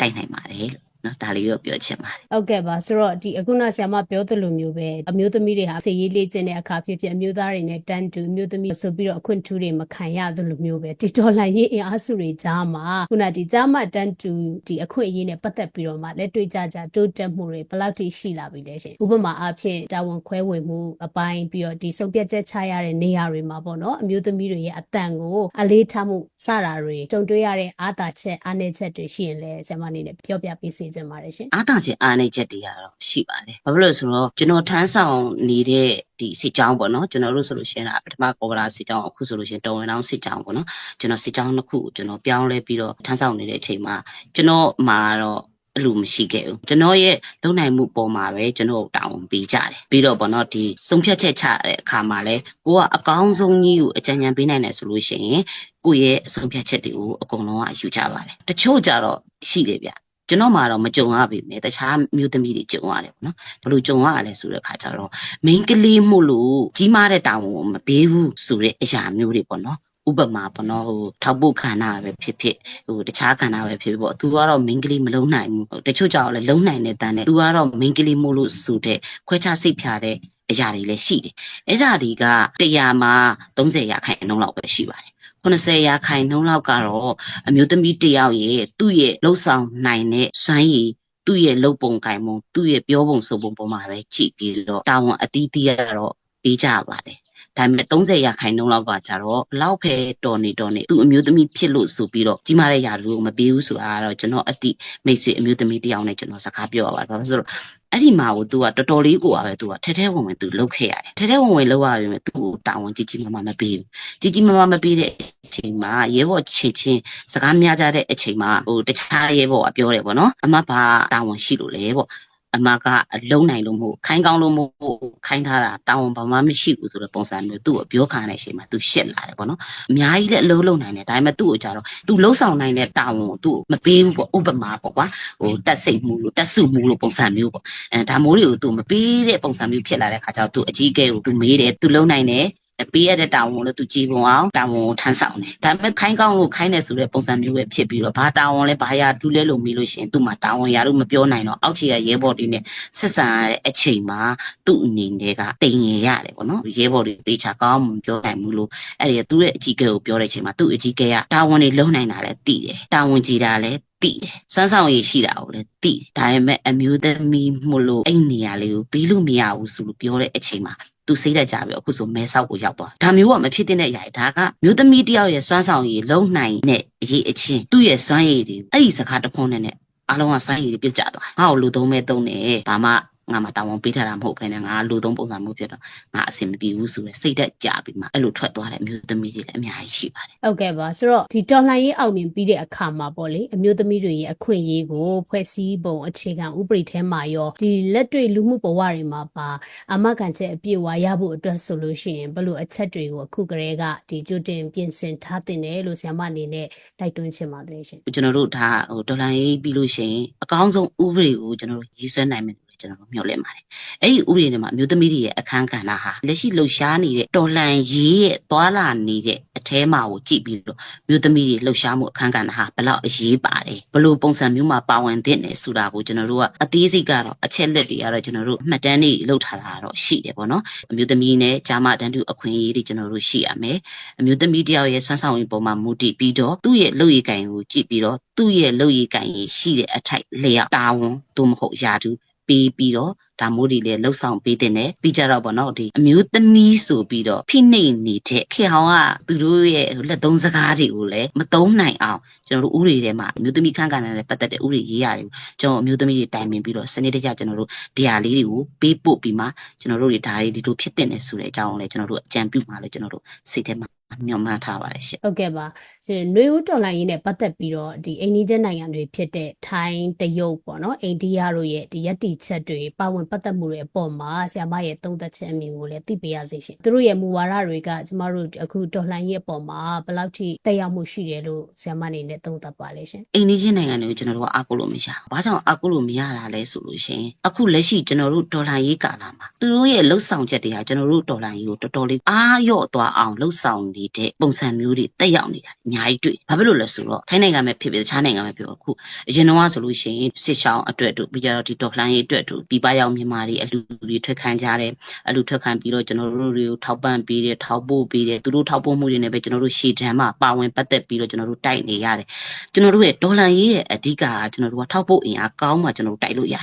တိုက်နိုင်ပါတယ်လို့ နော်ဒါလေးတော့ပြောချင်ပါတယ်ဟုတ်ကဲ့ပါဆိုတော့ဒီအခုနဆရာမပြောသလိုမျိုးပဲအမျိုးသမီးတွေဟာစေရေးလေးကျင့်တဲ့အခါဖြစ်ဖြစ်အမျိုးသားတွေနဲ့တန်းတူအမျိုးသမီးဆိုပြီးတော့အခွင့်ထူးတွေမခံရသလိုမျိုးပဲဒီဒေါ်လာရေးအင်အားစုတွေကြားမှာခုနဒီကြားမတန်းတူဒီအခွင့်အရေးနဲ့ပတ်သက်ပြီးတော့မှလက်တွေ့ကြကြတိုးတက်မှုတွေဘယ်လောက်ထိရှိလာပြီလဲရှင်ဥပမာအားဖြင့်တာဝန်ခွဲဝေမှုအပိုင်းပြီးတော့ဒီဆုံးဖြတ်ချက်ချရတဲ့နေရာတွေမှာပေါ့နော်အမျိုးသမီးတွေရဲ့အတန်ကိုအလေးထားမှုစတာတွေကြုံတွေ့ရတဲ့အားသာချက်အားနည်းချက်တွေရှိရင်လည်းဆရာမအနေနဲ့ပြောပြပေးစေချင်ပါတယ်ရှင်အားသာခြင်းအားနည်းချက်တွေကတော့ရှိပါတယ်။ဘာဖြစ်လို့လဲဆိုတော့ကျွန်တော်ထမ်းဆောင်နေတဲ့ဒီစစ်ကြောင်းပေါ့နော်ကျွန်တော်တို့ဆိုလို့ရှိရင်ပထမကောဗလာစစ်ကြောင်းအခုဆိုလို့ရှိရင်တော်ဝင်အောင်စစ်ကြောင်းပေါ့နော်ကျွန်တော်စစ်ကြောင်းတစ်ခုကိုကျွန်တော်ပြောင်းလဲပြီးတော့ထမ်းဆောင်နေတဲ့အချိန်မှာကျွန်တော်မှာတော့အဲ့လိုမရှိခဲ့ဘူးကျွန်တော်ရဲ့လုံနိုင်မှုပေါ်မှာပဲကျွန်တော်တောင်းပေးကြတယ်ပြီးတော့ပေါ့နော်ဒီဆုံးဖြတ်ချက်ချတဲ့အခါမှာလဲကိုကအကောင်းဆုံးကြီးကိုအကြံဉာဏ်ပေးနိုင်တယ်ဆိုလို့ရှိရင်ကိုယ့်ရဲ့အဆုံးဖြတ်ချက်တွေကိုအကုန်လုံးကယူကြပါတယ်တချို့ကြတော့ရှိတယ်ဗျ ကျွန်တော်မှတော့မကြုံရပါဘူး။တခြားမျိုးသမီးတွေကြုံရတယ်ပေါ့နော်။ဘယ်လိုကြုံရလဲဆိုတဲ့အခါကျတော့ main ကလေးမှုလို့ကြီးမားတဲ့တာဝန်ကိုမပေးဘူးဆိုတဲ့အရာမျိုးတွေပေါ့နော်။ဥပမာပေါ့နော်ဟိုထောက်ပုတ်ခန္ဓာပဲဖြစ်ဖြစ်ဟိုတခြားခန္ဓာပဲဖြစ်ဖြစ်ပေါ့သူကတော့ main ကလေးမလုံးနိုင်ဘူးတချို့ကြောင့်လည်းလုံးနိုင်တဲ့တန်းနဲ့သူကတော့ main ကလေးမို့လို့ဆိုတဲ့ခွဲခြားစိတ်ဖြာတဲ့အရာတွေလည်းရှိတယ်အဲ့ဒါတွေက100မှာ30ရာခိုင်နှုန်းလောက်ပဲရှိပါတယ် 90ရာခိုင်နှုန်းလောက်ကတော့အမျိုးသမီးတစ်ယောက်ရဲ့သူ့ရဲ့လှုပ်ဆောင်နိုင်တဲ့စွမ်းရည်သူ့ရဲ့လုပ်ပုံကင်ပုံသူ့ရဲ့ပြောပုံဆိုပုံပေါ်မှာပဲကြည့်ပြီးတော့တာဝန်အသီးသီးကတော့ပေးကြပါတယ်ဒါပေမဲ့30ရာခိုင်နှုန်းလောက်ကကြတော့ဘလောက်ပဲတော်နေတော်နေသူအမျိုးသမီးဖြစ်လို့ဆိုပြီးတော့ကြီးမားတဲ့ຢာလူကိုမပေးဘူးဆိုတာကတော့ကျွန်တော်အတိမိတ်ဆွေအမျိုးသမီးတယောက်နဲ့ကျွန်တော်စကားပြောရပါတယ်ဘာလို့ဆိုတော့ အဲ့ဒီမှာကိုသူကတော်တော်လေးကိုပါပဲသူကထဲထဲဝင်ဝင်သူလုတ်ခဲ့ရတယ်ထဲထဲဝင်ဝင်လုတ်ရပြီမဲ့သူ့ကိုတာဝန်ကြီးကြီးမားမားမပေးဘူးကြီးကြီးမားမားမပေးတဲ့အချိန်မှာရဲဘော်ချေချင်းစကားများကြတဲ့အချိန်မှာဟိုတခြားရဲဘော်ကပြောတယ်ပေါ့နော်အမဘာတာဝန်ရှိလို့လဲပေါ့ အမကအလုံးနိုင်လို့မဟုတ်ခိုင်းကောင်းလို့မဟုတ်ခိုင်းထားတာတာဝန်ဘာမှမရှိဘူးဆိုတဲ့ပုံစံမျိုးသူ့ကိုပြောခံတဲ့အချိန်မှာသူရှက်လာတယ်ပေါ့နော်အများကြီးလည်းအလုံးလုံးနိုင်တယ်ဒါပေမဲ့သူ့ကိုကြတော့သူလှုပ်ဆောင်နိုင်တဲ့တာဝန်ကိုသူ့ကိုမပေးဘူးပေါ့ဥပမာပေါ့ကွာဟိုတက်စိတ်မှုလို့တက်စုမှုလို့ပုံစံမျိုးပေါ့အဲဒါမိုးတွေကိုသူမပေးတဲ့ပုံစံမျိုးဖြစ်လာတဲ့ခါကျတော့သူအကြီးအကဲကိုသူမေးတယ်သူလုံနိုင်တယ် ပေးရတဲ့တာဝန်လို့သူကြည်ပုံအောင်တာဝန်ကိုထမ်းဆောင်တယ်ဒါပေမဲ့ခိုင်းကောင်းလို့ခိုင်းတယ်ဆိုတဲ့ပုံစံမျိုးပဲဖြစ်ပြီးတော့ဘာတာဝန်လဲဘာရတူးလဲလို့မေးလို့ရှိရင်သူ့မှာတာဝန်ရလို့မပြောနိုင်တော့အောက်ခြေကရဲဘော်တွေနဲ့ဆက်ဆံရတဲ့အချိန်မှာသူ့အနေနဲ့ကတိမ်ငယ်ရတယ်ပေါ့နော်ရဲဘော်တွေတေချာကောင်းမှမပြောနိုင်ဘူးလို့အဲ့ဒီသူ့ရဲ့အကြီးကဲကိုပြောတဲ့အချိန်မှာသူ့အကြီးကဲကတာဝန်တွေလုံနိုင်တာလည်းသိတယ်တာဝန်ကြီးတာလည်း တိတယ်စွမ်းဆောင်ရည်ရှိတာကိုလည်းတိဒါပေမဲ့အမျိုးသမီးမှုလို့အဲ့နေရာလေးကိုပြီးလို့မရဘူးဆိုလို့ပြောတဲ့အချိန်မှာသူစိတ်တက်ကြပြီအခုဆိုမဲဆောက်ကိုရောက်သွားဒါမျိုးကမဖြစ်တဲ့အရာဒါကမျိုးသမီးတယောက်ရဲ့စွမ်းဆောင်ရည်လုံနိုင်တဲ့အရေးအချင်းသူ့ရဲ့စွမ်းရည်တွေအဲ့ဒီစကားတစ်ခုနဲ့နဲ့အားလုံးကစွမ်းရည်တွေပြုတ်ကျသွားငါ့ကိုလူသုံးမဲ့သုံးနေဘာမှ ငါမှတာဝန်ပေးထားတာမဟုတ်ဘဲနဲ့ငါလူသုံးပုံစံမျိုးဖြစ်တော့ငါအဆင်မပြေဘူးဆိုရယ်စိတ်သက်ကြပြီးမှအဲ့လိုထွက်သွားတဲ့အမျိုးသမီးတွေလည်းအများကြီးရှိပါတယ်ဟုတ်ကဲ့ပါဆိုတော့ဒီတော်လှန်ရေးအောင်မြင်ပြီးတဲ့အခါမှာပေါ့လေအမျိုးသမီးတွေရဲ့အခွင့်အရေးကိုဖွဲ့စည်းပုံအခြေခံဥပဒေထဲမှာရောဒီလက်တွေ့လူမှုဘဝတွေမှာပါအမကန်ချက်အပြည့်အဝရဖို့အတွက်ဆိုလို့ရှိရင်ဘယ်လိုအချက်တွေကိုအခုကလေးကဒီကြိုတင်ပြင်ဆင်ထားတင်တယ်လို့ဆရာမအနေနဲ့တိုက်တွန်းချင်ပါတယ်ရှင်ကျွန်တော်တို့ဒါဟိုဒေါ်လာရေးပြီးလို့ရှိရင်အကောင်းဆုံးဥပဒေကိုကျွန်တော်တို့ရေးဆွဲနိုင်မယ်လို့ ကျွန်တော်တို့မျှော်လင့်ပါတယ်။အဲ့ဒီဥပဒေတွေမှာအမျိုးသမီးတွေရဲ့အခန်းကဏ္ဍဟာလက်ရှိလှုပ်ရှားနေတဲ့တော်လှန်ရေးရဲ့သွာလာနေတဲ့အแทမှာကိုကြည့်ပြီးတော့မျိုးသမီးတွေလှုပ်ရှားမှုအခန်းကဏ္ဍဟာဘယ်လောက်အရေးပါတယ်ဘယ်လိုပုံစံမျိုးမှာပါဝင်သင့်တယ်ဆိုတာကိုကျွန်တော်တို့ကအသေးစိတ်ကတော့အချက်လက်တွေကတော့ကျွန်တော်တို့အမှတ်တမ်းတွေလုပ်ထားတာတော့ရှိတယ်ပေါ့နော်အမျိုးသမီးနဲ့ဂျာမတန်တူအခွင့်အရေးတွေကျွန်တော်တို့ရှိရမယ်အမျိုးသမီးတယောက်ရဲ့ဆွမ်းဆောင်ရည်ပုံမှာမူတည်ပြီးတော့သူ့ရဲ့လုပ်ရည်ကံကိုကြည့်ပြီးတော့သူ့ရဲ့လုပ်ရည်ကံရရှိတဲ့အထိုက်လျောက်တာဝန်သို့မဟုတ်ယာတူ ပေးပြီးတော့ဒါမိုးဒီလေလှုပ်ဆောင်ပေးတဲ့နဲ့ပြီးကြတော့ဗောနော်ဒီအမျိုးသမီးဆိုပြီးတော့ဖိနှိပ်နေတဲ့ခေဟောင်းကသူတို့ရဲ့လက်သုံးစကားတွေကိုလည်းမသုံးနိုင်အောင်ကျွန်တော်တို့ဥပဒေထဲမှာအမျိုးသမီးခန့်ကဏ္ဍနဲ့ပတ်သက်တဲ့ဥပဒေရေးရတယ်ကျွန်တော်အမျိုးသမီးတွေတိုင်ပင်ပြီးတော့စနစ်တကျကျွန်တော်တို့တရားလေးတွေကိုပေးပို့ပြီးမှကျွန်တော်တို့တွေဒါတွေဒီလိုဖြစ်တဲ့နေဆိုတဲ့အကြောင်းကိုလည်းကျွန်တော်တို့အကြံပြုမှလည်းကျွန်တော်တို့စိတ်ထဲမှာ မျှော်မှန်းထားပါတယ်ရှင့်ဟုတ်ကဲ့ပါဆိုတော့ຫນွေဦးတော်လိုင်းရေးနဲ့ပတ်သက်ပြီးတော့ဒီအိန္ဒိယနိုင်ငံတွေဖြစ်တဲ့ထိုင်းတရုတ်ပေါ့နော်အိန္ဒိယတို့ရဲ့ဒီယက်တီချက်တွေပါဝင်ပတ်သက်မှုတွေအပေါ်မှာဆရာမရဲ့သုံးသက်ချက်အမြင်ကိုလည်းသိပေးရစေရှင်သူတို့ရဲ့မူဝါဒတွေကကျမတို့အခုတော်လိုင်းရေးအပေါ်မှာဘယ်လောက်ထိတက်ရောက်မှုရှိတယ်လို့ဆရာမအနေနဲ့သုံးသပ်ပါလဲရှင်အိန္ဒိယနိုင်ငံတွေကိုကျွန်တော်တို့ကအားကိုးလို့မရဘူး။ဘာကြောင့်အားကိုးလို့မရတာလဲဆိုလို့ရှိရင်အခုလက်ရှိကျွန်တော်တို့ဒေါ်လာရေးကာလမှာသူတို့ရဲ့လှုပ်ဆောင်ချက်တွေကကျွန်တော်တို့ဒေါ်လာရေးကိုတော်တော်လေးအားရော့သွားအောင်လှုပ်ဆောင်နေတဲ့ပုံစံမျိုးတွေတက်ရောက်နေတာအများကြီးတွေ့။ဘာဖြစ်လို့လဲဆိုတော့ထိုင်းနိုင်ငံမှာဖြစ်ဖြစ်တခြားနိုင်ငံမှာဖြစ်ဖြစ်အခုအရင်တော့ဆိုလို့ရှိရင်စစ်ချောင်းအတွက်တို့ပြီးကြတော့ဒီဒေါ်လာရေးအတွက်တို့ပြပရောက်မြန်မာတွေအလူတွေထွက်ခံကြတယ်အလူထွက်ခံပြီးတော့ကျွန်တော်တို့တွေကိုထောက်ပံ့ပေးတယ်ထောက်ပို့ပေးတယ်သူတို့ထောက်ပို့မှုတွေနဲ့ပဲကျွန်တော်တို့ရှေ့တန်းမှာပါဝင်ပတ်သက်ပြီးတော့ကျွန်တော်တို့တိုက်နေရတယ်ကျွန်တော်တို့ရဲ့ဒေါ်လာရေးရဲ့အဓိကကကျွန်တော်တို့ကထောက်ဖို့အင်အားကောင်းမှကျွန်တော်တို့တိုက်လို့ရတာ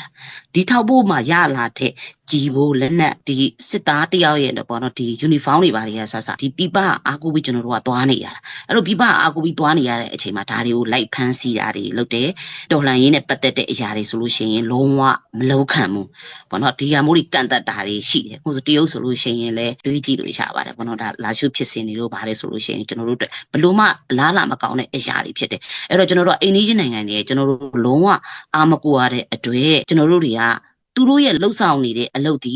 ဒီထောက်ဖို့မှရလာတဲ့ ကြီးဖို့လက်နက်ဒီစစ်သားတယောက်ရဲ့ပေါ့နော်ဒီ uniform တွေပါတွေကဆဆဒီပြပအားကိုပြီးကျွန်တော်တို့ကသွားနေရတာအဲ့တော့ပြပအားကိုပြီးသွားနေရတဲ့အချိန်မှာဒါတွေကိုလိုက်ဖမ်းဆီးတာတွေလုပ်တယ်ဒေါ်လာရေးနဲ့ပတ်သက်တဲ့အရာတွေဆိုလို့ရှိရင်လုံးဝမလုံးခံဘူးပေါ့နော်ဒီဟာမျိုးတွေကန့်သက်တာတွေရှိတယ်ဟိုဆိုတရုတ်ဆိုလို့ရှိရင်လည်းတွေးကြည့်လို့ရပါတယ်ပေါ့နော်ဒါလာရှုဖြစ်စင်နေလို့ပါတယ်ဆိုလို့ရှိရင်ကျွန်တော်တို့အတွက်ဘလို့မှလားလာမကောင်းတဲ့အရာတွေဖြစ်တယ်အဲ့တော့ကျွန်တော်တို့ကအိန္ဒိယနိုင်ငံတွေကျွန်တော်တို့လုံးဝအာမကူရတဲ့အတွေ့ကျွန်တော်တို့တွေက သူတို့ရဲ့လှုပ်ဆောင်နေတဲ့အလုပ်ဒီ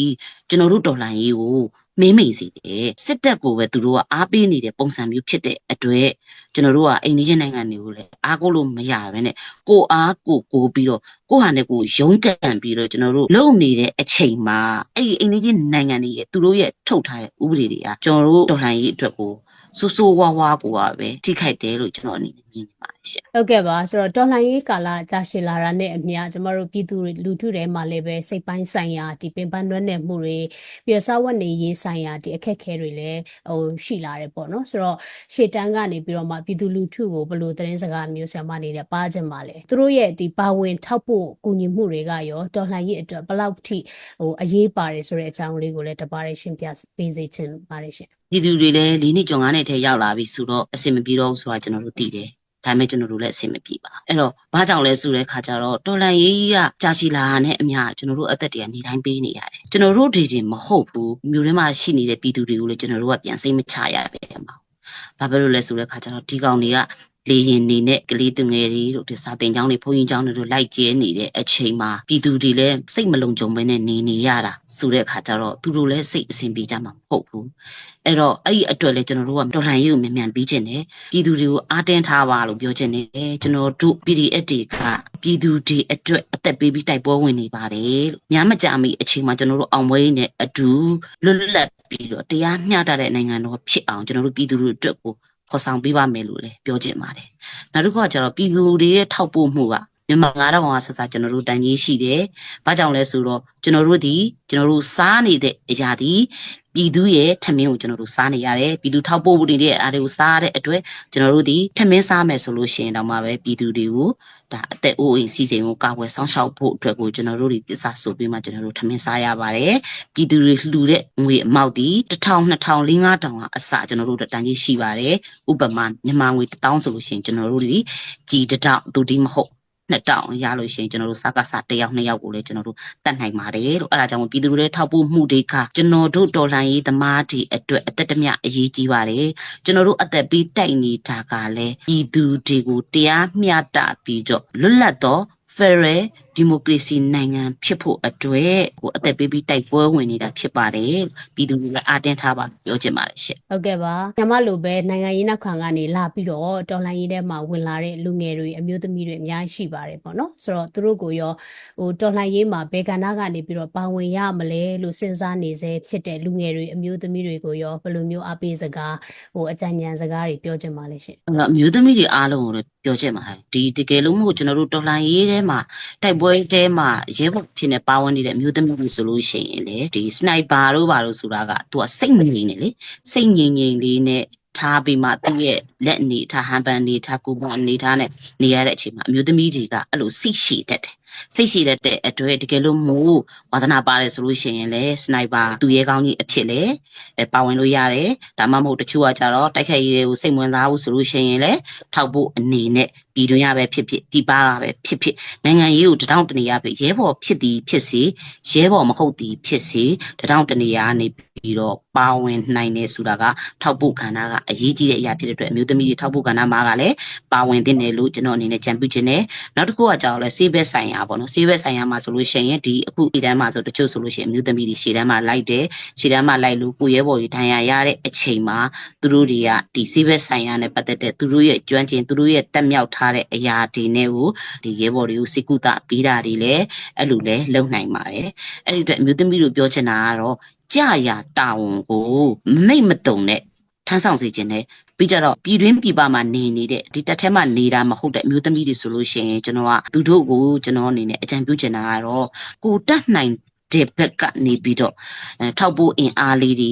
ကျွန်တော်တို့ဒေါ်လာရေးကိုမင်းမိန်စီတယ်စစ်တပ်ကိုပဲသူတို့ကအားပေးနေတဲ့ပုံစံမျိုးဖြစ်တဲ့အတွက်ကျွန်တော်တို့ကအိန္ဒိယနိုင်ငံတွေကိုလည်းအားကိုးလို့မရဘဲနဲ့ကိုအားကိုကိုပြီးတော့ကိုဟာနဲ့ကိုရုန်းကန်ပြီးတော့ကျွန်တော်တို့လုံနေတဲ့အချိန်မှာအဲ့ဒီအိန္ဒိယနိုင်ငံတွေရဲ့သူတို့ရဲ့ထုတ်ထားတဲ့ဥပဒေတွေကကျွန်တော်တို့ဒေါ်လာရေးအတွက်ကိုဆိုးဆိုးဝါးဝါးကိုကပဲထိခိုက်တယ်လို့ကျွန်တော်အနေနဲ့ မြင်နေပါတယ်ရှင့်ဟုတ်ကဲ့ပါဆိုတော့တော်လှန်ရေးကာလကြာရှည်လာတာနဲ့အမျှကျမတို့ပြည်သူတွေလူထုတွေမှာလည်းပဲစိတ်ပိုင်းဆိုင်ရာဒီပင်ပန်းနွမ်းနယ်မှုတွေပြီးတော့စာဝတ်နေရေးဆိုင်ရာဒီအခက်အခဲတွေလည်းဟိုရှိလာတယ်ပေါ့နော်ဆိုတော့ရှေ့တန်းကနေပြီးတော့မှပြည်သူလူထုကိုဘယ်လိုသတင်းစကားမျိုးဆရာမအနေနဲ့ပါကြမှာလဲသူတို့ရဲ့ဒီပါဝင်ထောက်ဖို့ကူညီမှုတွေကရောတော်လှန်ရေးအတွက်ဘယ်လောက်ထိဟိုအရေးပါတယ်ဆိုတဲ့အကြောင်းလေးကိုလည်းတပါးလေးရှင်းပြပေးစေချင်ပါတယ်ရှင်ပြည်သူတွေလည်း၄နှစ်ကျော်၅နှစ်ထဲရောက်လာပြီဆိုတော့အဆင်မပြေတော့ဘူးဆိုတာကျွန်တော်တို့သိတယ် ဒါပေမဲ့ကျွန်တော်တို့လည်းအဆင်မပြေပါဘူးအဲ့တော့ဘာကြောင့်လဲဆိုတဲ့ခါကျတော့တော်လန်ရေးကြီးကကြာရှည်လာတာနဲ့အမျှကျွန်တော်တို့အသက်တွေကနေတိုင်းပေးနေရတယ်ကျွန်တော်တို့တွေတင်မဟုတ်ဘူးမြို့ထဲမှာရှိနေတဲ့ပြည်သူတွေကိုလည်းကျွန်တော်တို့ကပြန်စိတ်မချရပဲမှာဘာဖြစ်လို့လဲဆိုတဲ့ခါကျတော့ဒီကောင်တွေကလေရင်နေနဲ့ကလေးသူငယ်တွေတို့ဒီစာတင်ကျောင်းတွေဘုန်းကြီးကျောင်းတွေတို့လိုက်ကျဲနေတဲ့အချိန်မှာပြည်သူတွေလည်းစိတ်မလုံခြုံဘဲနဲ့နေနေရတာဆိုတဲ့အခါကျတော့သူတို့လည်းစိတ်အဆင်ပြေကြမှာမဟုတ်ဘူးအဲ့တော့အဲ့ဒီအတွက်လည်းကျွန်တော်တို့ကတော်လှန်ရေးကိုမြန်မြန်ပြီးခြင်းတယ်ပြည်သူတွေကိုအားတင်းထားပါလို့ပြောခြင်းတယ်ကျွန်တော်တို့ PDF တွေကပြည်သူတွေအတွက်အသက်ပေးပြီးတိုက်ပွဲဝင်နေပါတယ်လို့များမကြမီအချိန်မှာကျွန်တော်တို့အောင်ပွဲနဲ့အတူလွတ်လပ်ပြီးတော့တရားမျှတတဲ့နိုင်ငံတော်ဖြစ်အောင်ကျွန်တော်တို့ပြည်သူတွေအတွက်ကို ဖော်ဆောင်ပေးပါမယ်လို့လည်းပြောချင်ပါတယ်။နောက်တစ်ခုကကျတော့ပြည်သူတွေရဲ့ထောက်ပို့မှုက မြန်မာ9000ကဆက်စားကျွန်တော်တို့တန်ကြီးရှိတယ်။ဘာကြောင့်လဲဆိုတော့ကျွန်တော်တို့ဒီကျွန်တော်တို့စားနေတဲ့အရာဒီပြည်သူရဲ့ထမင်းကိုကျွန်တော်တို့စားနေရတယ်။ပြည်သူထောက်ပို့မှုတွေတဲ့အားတွေကိုစားရတဲ့အတွက်ကျွန်တော်တို့ဒီထမင်းစားမယ်ဆိုလို့ရှိရင်တော့မှပဲပြည်သူတွေကိုဒါအသက်အိုးအိမ်စီစဉ်ကိုကာကွယ်ဆောင်ရှောက်ဖို့အတွက်ကိုကျွန်တော်တို့ဒီတစ္ဆာဆိုပြီးမှကျွန်တော်တို့ထမင်းစားရပါတယ်။ပြည်သူတွေလှူတဲ့ငွေအမောက်ဒီ1000 2000 5000ကအစကျွန်တော်တို့တန်ကြီးရှိပါတယ်။ဥပမာမြန်မာငွေ1000ဆိုလို့ရှိရင်ကျွန်တော်တို့ဒီကြည်တတောက်သူဒီမဟုတ် နှစ်တောင်ရလို့ရှိရင်ကျွန်တော်တို့စကားစတစ်ယောက်နှစ်ယောက်ကိုလည်းကျွန်တော်တို့တတ်နိုင်ပါတယ်လို့အဲ့ဒါကြောင့်မို့ပြည်သူတွေထောက်ပို့မှုတွေကကျွန်တော်တို့တော်လှန်ရေးသမားတွေအတွက်အသက်တမျှအရေးကြီးပါတယ်ကျွန်တော်တို့အသက်ပြီးတိုက်နေတာကလည်းပြည်သူတွေကိုတရားမျှတပြီးတော့လွတ်လပ်သော Federal Democracy နိုင်ငံဖြစ်ဖို့အတွက်ဟိုအသက်ပေးပြီးတိုက်ပွဲဝင်နေတာဖြစ်ပါတယ်ပြည်သူတွေကအားတင်းထားပါပြောချင်ပါတယ်ရှင့်ဟုတ်ကဲ့ပါညမလိုပဲနိုင်ငံရေးနောက်ခံကနေလာပြီးတော့တော်လှန်ရေးထဲမှာဝင်လာတဲ့လူငယ်တွေအမျိုးသမီးတွေအများကြီးရှိပါတယ်ပေါ့နော်ဆိုတော့သူတို့ကိုရောဟိုတော်လှန်ရေးမှာဘယ်ကဏ္ဍကနေပြီးတော့ပါဝင်ရမလဲလို့စဉ်းစားနေစေဖြစ်တဲ့လူငယ်တွေအမျိုးသမီးတွေကိုရောဘယ်လိုမျိုးအပေးစကားဟိုအကြံဉာဏ်စကားတွေပြောချင်ပါလဲရှင်အဲ့တော့အမျိုးသမီးတွေအားလုံးကိုလည်းပြောချင်ပါတယ်ဒီတကယ်လို့မဟုတ်ကျွန်တော်တို့တော်လှန်ရေးထဲမှာတိုက်ပွဲထဲမှာရဲဘော်ဖြစ်နေပါဝင်နေတဲ့အမျိုးသမီးတွေဆိုလို့ရှိရင်လေဒီစနိုက်ပါတို့ဘာလို့ဆိုတာကသူကစိတ်ငြိမ်နေလေစိတ်ငြိမ်ငြိမ်လေးနဲ့ထားပြီးမှသူ့ရဲ့လက်အနေထားဟန်ပန်နေထားကိုယ်ပေါ်အနေထားနဲ့နေရတဲ့အချိန်မှာအမျိုးသမီးတွေကအဲ့လိုစိတ်ရှည်တတ်တယ် စိတ်ရှည်တတ်တဲ့အတွက်တကယ်လို့မို့ဝါသနာပါတယ်ဆိုလို့ရှိရင်လေစနိုက်ပါသူရဲကောင်းကြီးအဖြစ်လေအဲပါဝင်လို့ရတယ်ဒါမှမဟုတ်တချို့ကကြတော့တိုက်ခိုက်ရေးတွေကိုစိတ်ဝင်စားဘူးဆိုလို့ရှိရင်လေထောက်ဖို့အနေနဲ့ပြည်တွင်းရပဲဖြစ်ဖြစ်ပြည်ပကပဲဖြစ်ဖြစ်နိုင်ငံရေးကိုတထောင်တနေရပဲရဲဘော်ဖြစ်သည်ဖြစ်စေရဲဘော်မဟုတ်သည်ဖြစ်စေတထောင်တနေရကနေ ပြီးတော့ပါဝင်နိုင်နေဆိုတာကထောက်ဖို့ခန္ဓာကအရေးကြီးတဲ့အရာဖြစ်တဲ့အတွက်အမျိုးသမီးတွေထောက်ဖို့ခန္ဓာမှာကလည်းပါဝင်တဲ့နယ်လို့ကျွန်တော်အနေနဲ့ကြံပြုခြင်းနဲ့နောက်တစ်ခုကကြောက်လဲဆေးဘက်ဆိုင်ရာပေါ့နော်ဆေးဘက်ဆိုင်ရာမှာဆိုလို့ရှိရင်ဒီအခုဒီတန်းမှာဆိုတချို့ဆိုလို့ရှိရင်အမျိုးသမီးတွေရှေ့တန်းမှာလိုက်တယ်ရှေ့တန်းမှာလိုက်လို့ကိုရဲဘော်တွေဒဏ်ရာရတဲ့အချိန်မှာသူတို့တွေကဒီဆေးဘက်ဆိုင်ရာနဲ့ပတ်သက်တဲ့သူတို့ရဲ့ကျွမ်းကျင်သူတို့ရဲ့တက်မြောက်ထားတဲ့အရာတွေနဲ့ကိုဒီရဲဘော်တွေကိုစိတ်ကူတာပေးတာတွေလည်းအဲ့လိုလဲလုံနိုင်ပါတယ်အဲ့ဒီအတွက်အမျိုးသမီးတို့ပြောချင်တာကတော့ကြာရတာဝန်ကိုမိတ်မတုံနဲ့ထမ်းဆောင်စေခြင်းနဲ့ပြီးကြတော့ပြည်တွင်းပြည်ပမှာနေနေတဲ့ဒီတက်ထဲမှာနေတာမဟုတ်တဲ့အမျိုးသမီးတွေဆိုလို့ရှိရင်ကျွန်တော်ကသူတို့ကိုကျွန်တော်အနေနဲ့အကြံပြုချင်တာကတော့ကိုတတ်နိုင်တဲ့ဘက်ကနေပြီးတော့အဲထောက်ဖို့အင်အားလေးတွေ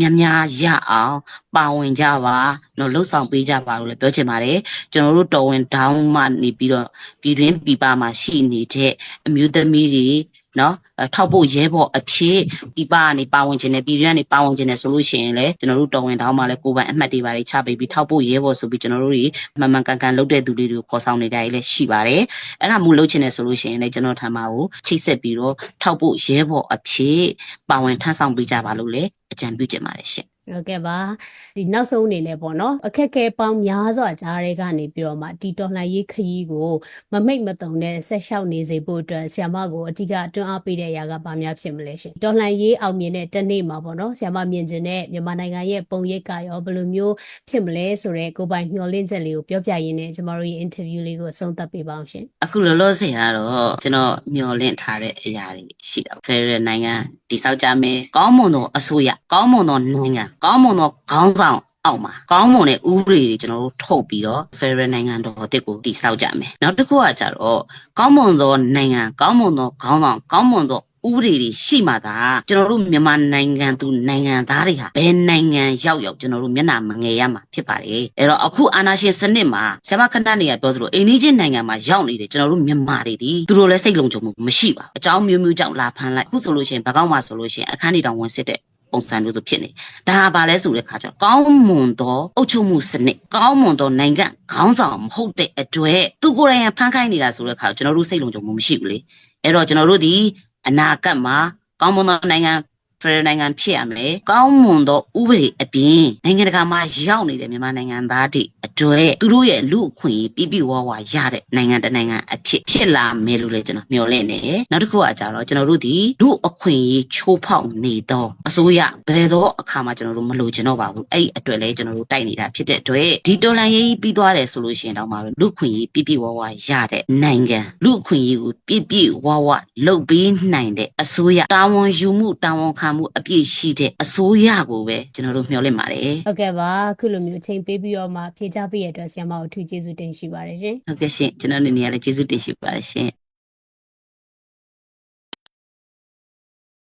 များများရအောင်ပါဝင်ကြပါနော်လှုပ်ဆောင်ပေးကြပါလို့လည်းပြောချင်ပါတယ်ကျွန်တော်တို့တော်ဝင်ဒေါင်းမှနေပြီးတော့ပြည်တွင်းပြည်ပမှာရှိနေတဲ့အမျိုးသမီးတွေ နော်အဲထောက်ဖို့ရဲဘော်အဖြစ်ပြည်ပကနေပါဝင်ခြင်းနဲ့ပြည်တွင်းကနေပါဝင်ခြင်းနဲ့ဆိုလို့ရှိရင်လည်းကျွန်တော်တို့တော်ဝင်ဒေါင်းမှာလည်းကိုယ်ပိုင်အမှတ်တွေပါလေးချပေးပြီးထောက်ဖို့ရဲဘော်ဆိုပြီးကျွန်တော်တို့တွေမှန်မှန်ကန်ကန်လုပ်တဲ့သူတွေကိုခေါ်ဆောင်နေကြရလည်းရှိပါတယ်အဲ့ဒါမျိုးလုပ်ချင်တယ်ဆိုလို့ရှိရင်လည်းကျွန်တော်ထံမှာကိုချိတ်ဆက်ပြီးတော့ထောက်ဖို့ရဲဘော်အဖြစ်ပါဝင်ထမ်းဆောင်ပေးကြပါလို့လည်းအကြံပြုချင်ပါတယ်ရှင် ဟုတ်ကဲ့ပါဒီနောက်ဆုံးအနေနဲ့ပေါ့နော်အခက်အခဲပေါင်းများစွာကြားတွေကနေပြီးတော့မှဒီတော်လှန်ရေးခရီးကိုမမိတ်မတုံနဲ့ဆက်လျှောက်နေစေဖို့အတွက်ဆ iam မကိုအဓိကတွန်းအားပေးတဲ့အရာကဘာများဖြစ်မလဲရှင်တော်လှန်ရေးအောင်မြင်တဲ့တစ်နေ့မှာပေါ့နော်ဆ iam မမြင်ကျင်တဲ့မြန်မာနိုင်ငံရဲ့ပုံရိပ်ကရောဘယ်လိုမျိုးဖြစ်မလဲဆိုတော့ကိုယ်ပိုင်မျှော်လင့်ချက်လေးကိုပြောပြရင်းနဲ့ကျမတို့ရဲ့ interview လေးကိုအဆုံးသတ်ပေးပါအောင်ရှင်အခုလောလောဆယ်ကတော့ကျွန်တော်မျှော်လင့်ထားတဲ့အရာတွေရှိတာဖယ်ရနိုင်ငံတိဆောက်ကြမယ်ကောင်းမွန်သောအစိုးရကောင်းမွန်သောနိုင်ငံကောင်းမွန်သောခေါင်းဆောင်အောက်မှာကောင်းမွန်တဲ့ဥပဒေတွေကျွန်တော်တို့ထုတ်ပြီးတော့ Federal နိုင်ငံတော်အသစ်ကိုတည်ဆောက်ကြမယ်နောက်တစ်ခုကကြတော့ကောင်းမွန်သောနိုင်ငံကောင်းမွန်သောခေါင်းဆောင်ကောင်းမွန်သောဥပဒေတွေရှိမှသာကျွန်တော်တို့မြန်မာနိုင်ငံသူနိုင်ငံသားတွေဟာဘယ်နိုင်ငံရောက်ရောက်ကျွန်တော်တို့မျက်နှာမငယ်ရမှာဖြစ်ပါတယ်အဲ့တော့အခုအာဏာရှင်စနစ်မှာဆမခဏနေရပြောသလိုအိန္ဒိချင်းနိုင်ငံမှာရောက်နေတယ်ကျွန်တော်တို့မြန်မာတွေဒီသူတို့လည်းစိတ်လုံးကြုံမှုမရှိပါဘူးအကြောင်းမျိုးမျိုးကြောင့်လာဖမ်းလိုက်အခုဆိုလို့ရှိရင်ဘကောက်မှာဆိုလို့ရှိရင်အခန်းတွေတောင်ဝင်စစ်တဲ့ ပုံစံမျိုးဆိုဖြစ်နေဒါဟာဘာလဲဆိုတဲ့ခါကျတော့ကောင်းမွန်သောအုပ်ချုပ်မှုစနစ်ကောင်းမွန်သောနိုင်ငံခေါင်းဆောင်မဟုတ်တဲ့အတွက်သူကိုယ်တိုင်ကဖမ်းခိုင်းနေတာဆိုတဲ့ခါကျွန်တော်တို့စိတ်လုံးကြုံမှုမရှိဘူးလေအဲ့တော့ကျွန်တော်တို့ဒီအနာဂတ်မှာကောင်းမွန်သောနိုင်ငံ ဖရယ်နိုင်ငံဖြစ်ရမယ်။ကောင်းမွန်သောဥပဒေအပြင်နိုင်ငံတကာမှာရောက်နေတဲ့မြန်မာနိုင်ငံသားတွေအတွက်သူတို့ရဲ့လူအခွင့်အရေးပြပြဝဝရတဲ့နိုင်ငံတစ်နိုင်ငံအဖြစ်ဖြစ်လာမယ်လို့လည်းကျွန်တော်မျှော်လင့်နေ။နောက်တစ်ခုကကြတော့ကျွန်တော်တို့ဒီလူအခွင့်အရေးချိုးဖောက်နေသောအစိုးရဘယ်တော့အခါမှကျွန်တော်တို့မလိုချင်တော့ပါဘူး။အဲ့ဒီအတွက်လည်းကျွန်တော်တို့တိုက်နေတာဖြစ်တဲ့အတွက်ဒီတော်လန်ရေးပြီးသွားတယ်ဆိုလို့ရှိရင်တော့မှပဲလူအခွင့်အရေးပြပြဝဝရတဲ့နိုင်ငံလူအခွင့်အရေးကိုပြပြဝဝလုပ်ပေးနိုင်တဲ့အစိုးရတာဝန်ယူမှုတာဝန်ခံမှုအပြည့်ရှိတဲ့အစိုးရကိုပဲကျွန်တော်တို့မျှော်လင့်ပါတယ်ဟုတ်ကဲ့ပါအခုလိုမျိုးအချိန်ပေးပြီးတော့မှဖြေချပေးရတဲ့အတွက်ဆ iam မကိုအထူးကျေးဇူးတင်ရှိပါတယ်ရှင်ဟုတ်ကဲ့ရှင်ကျွန်တော်အနေနဲ့လည်းကျေးဇူးတင်ရှိပါတယ်ရှင်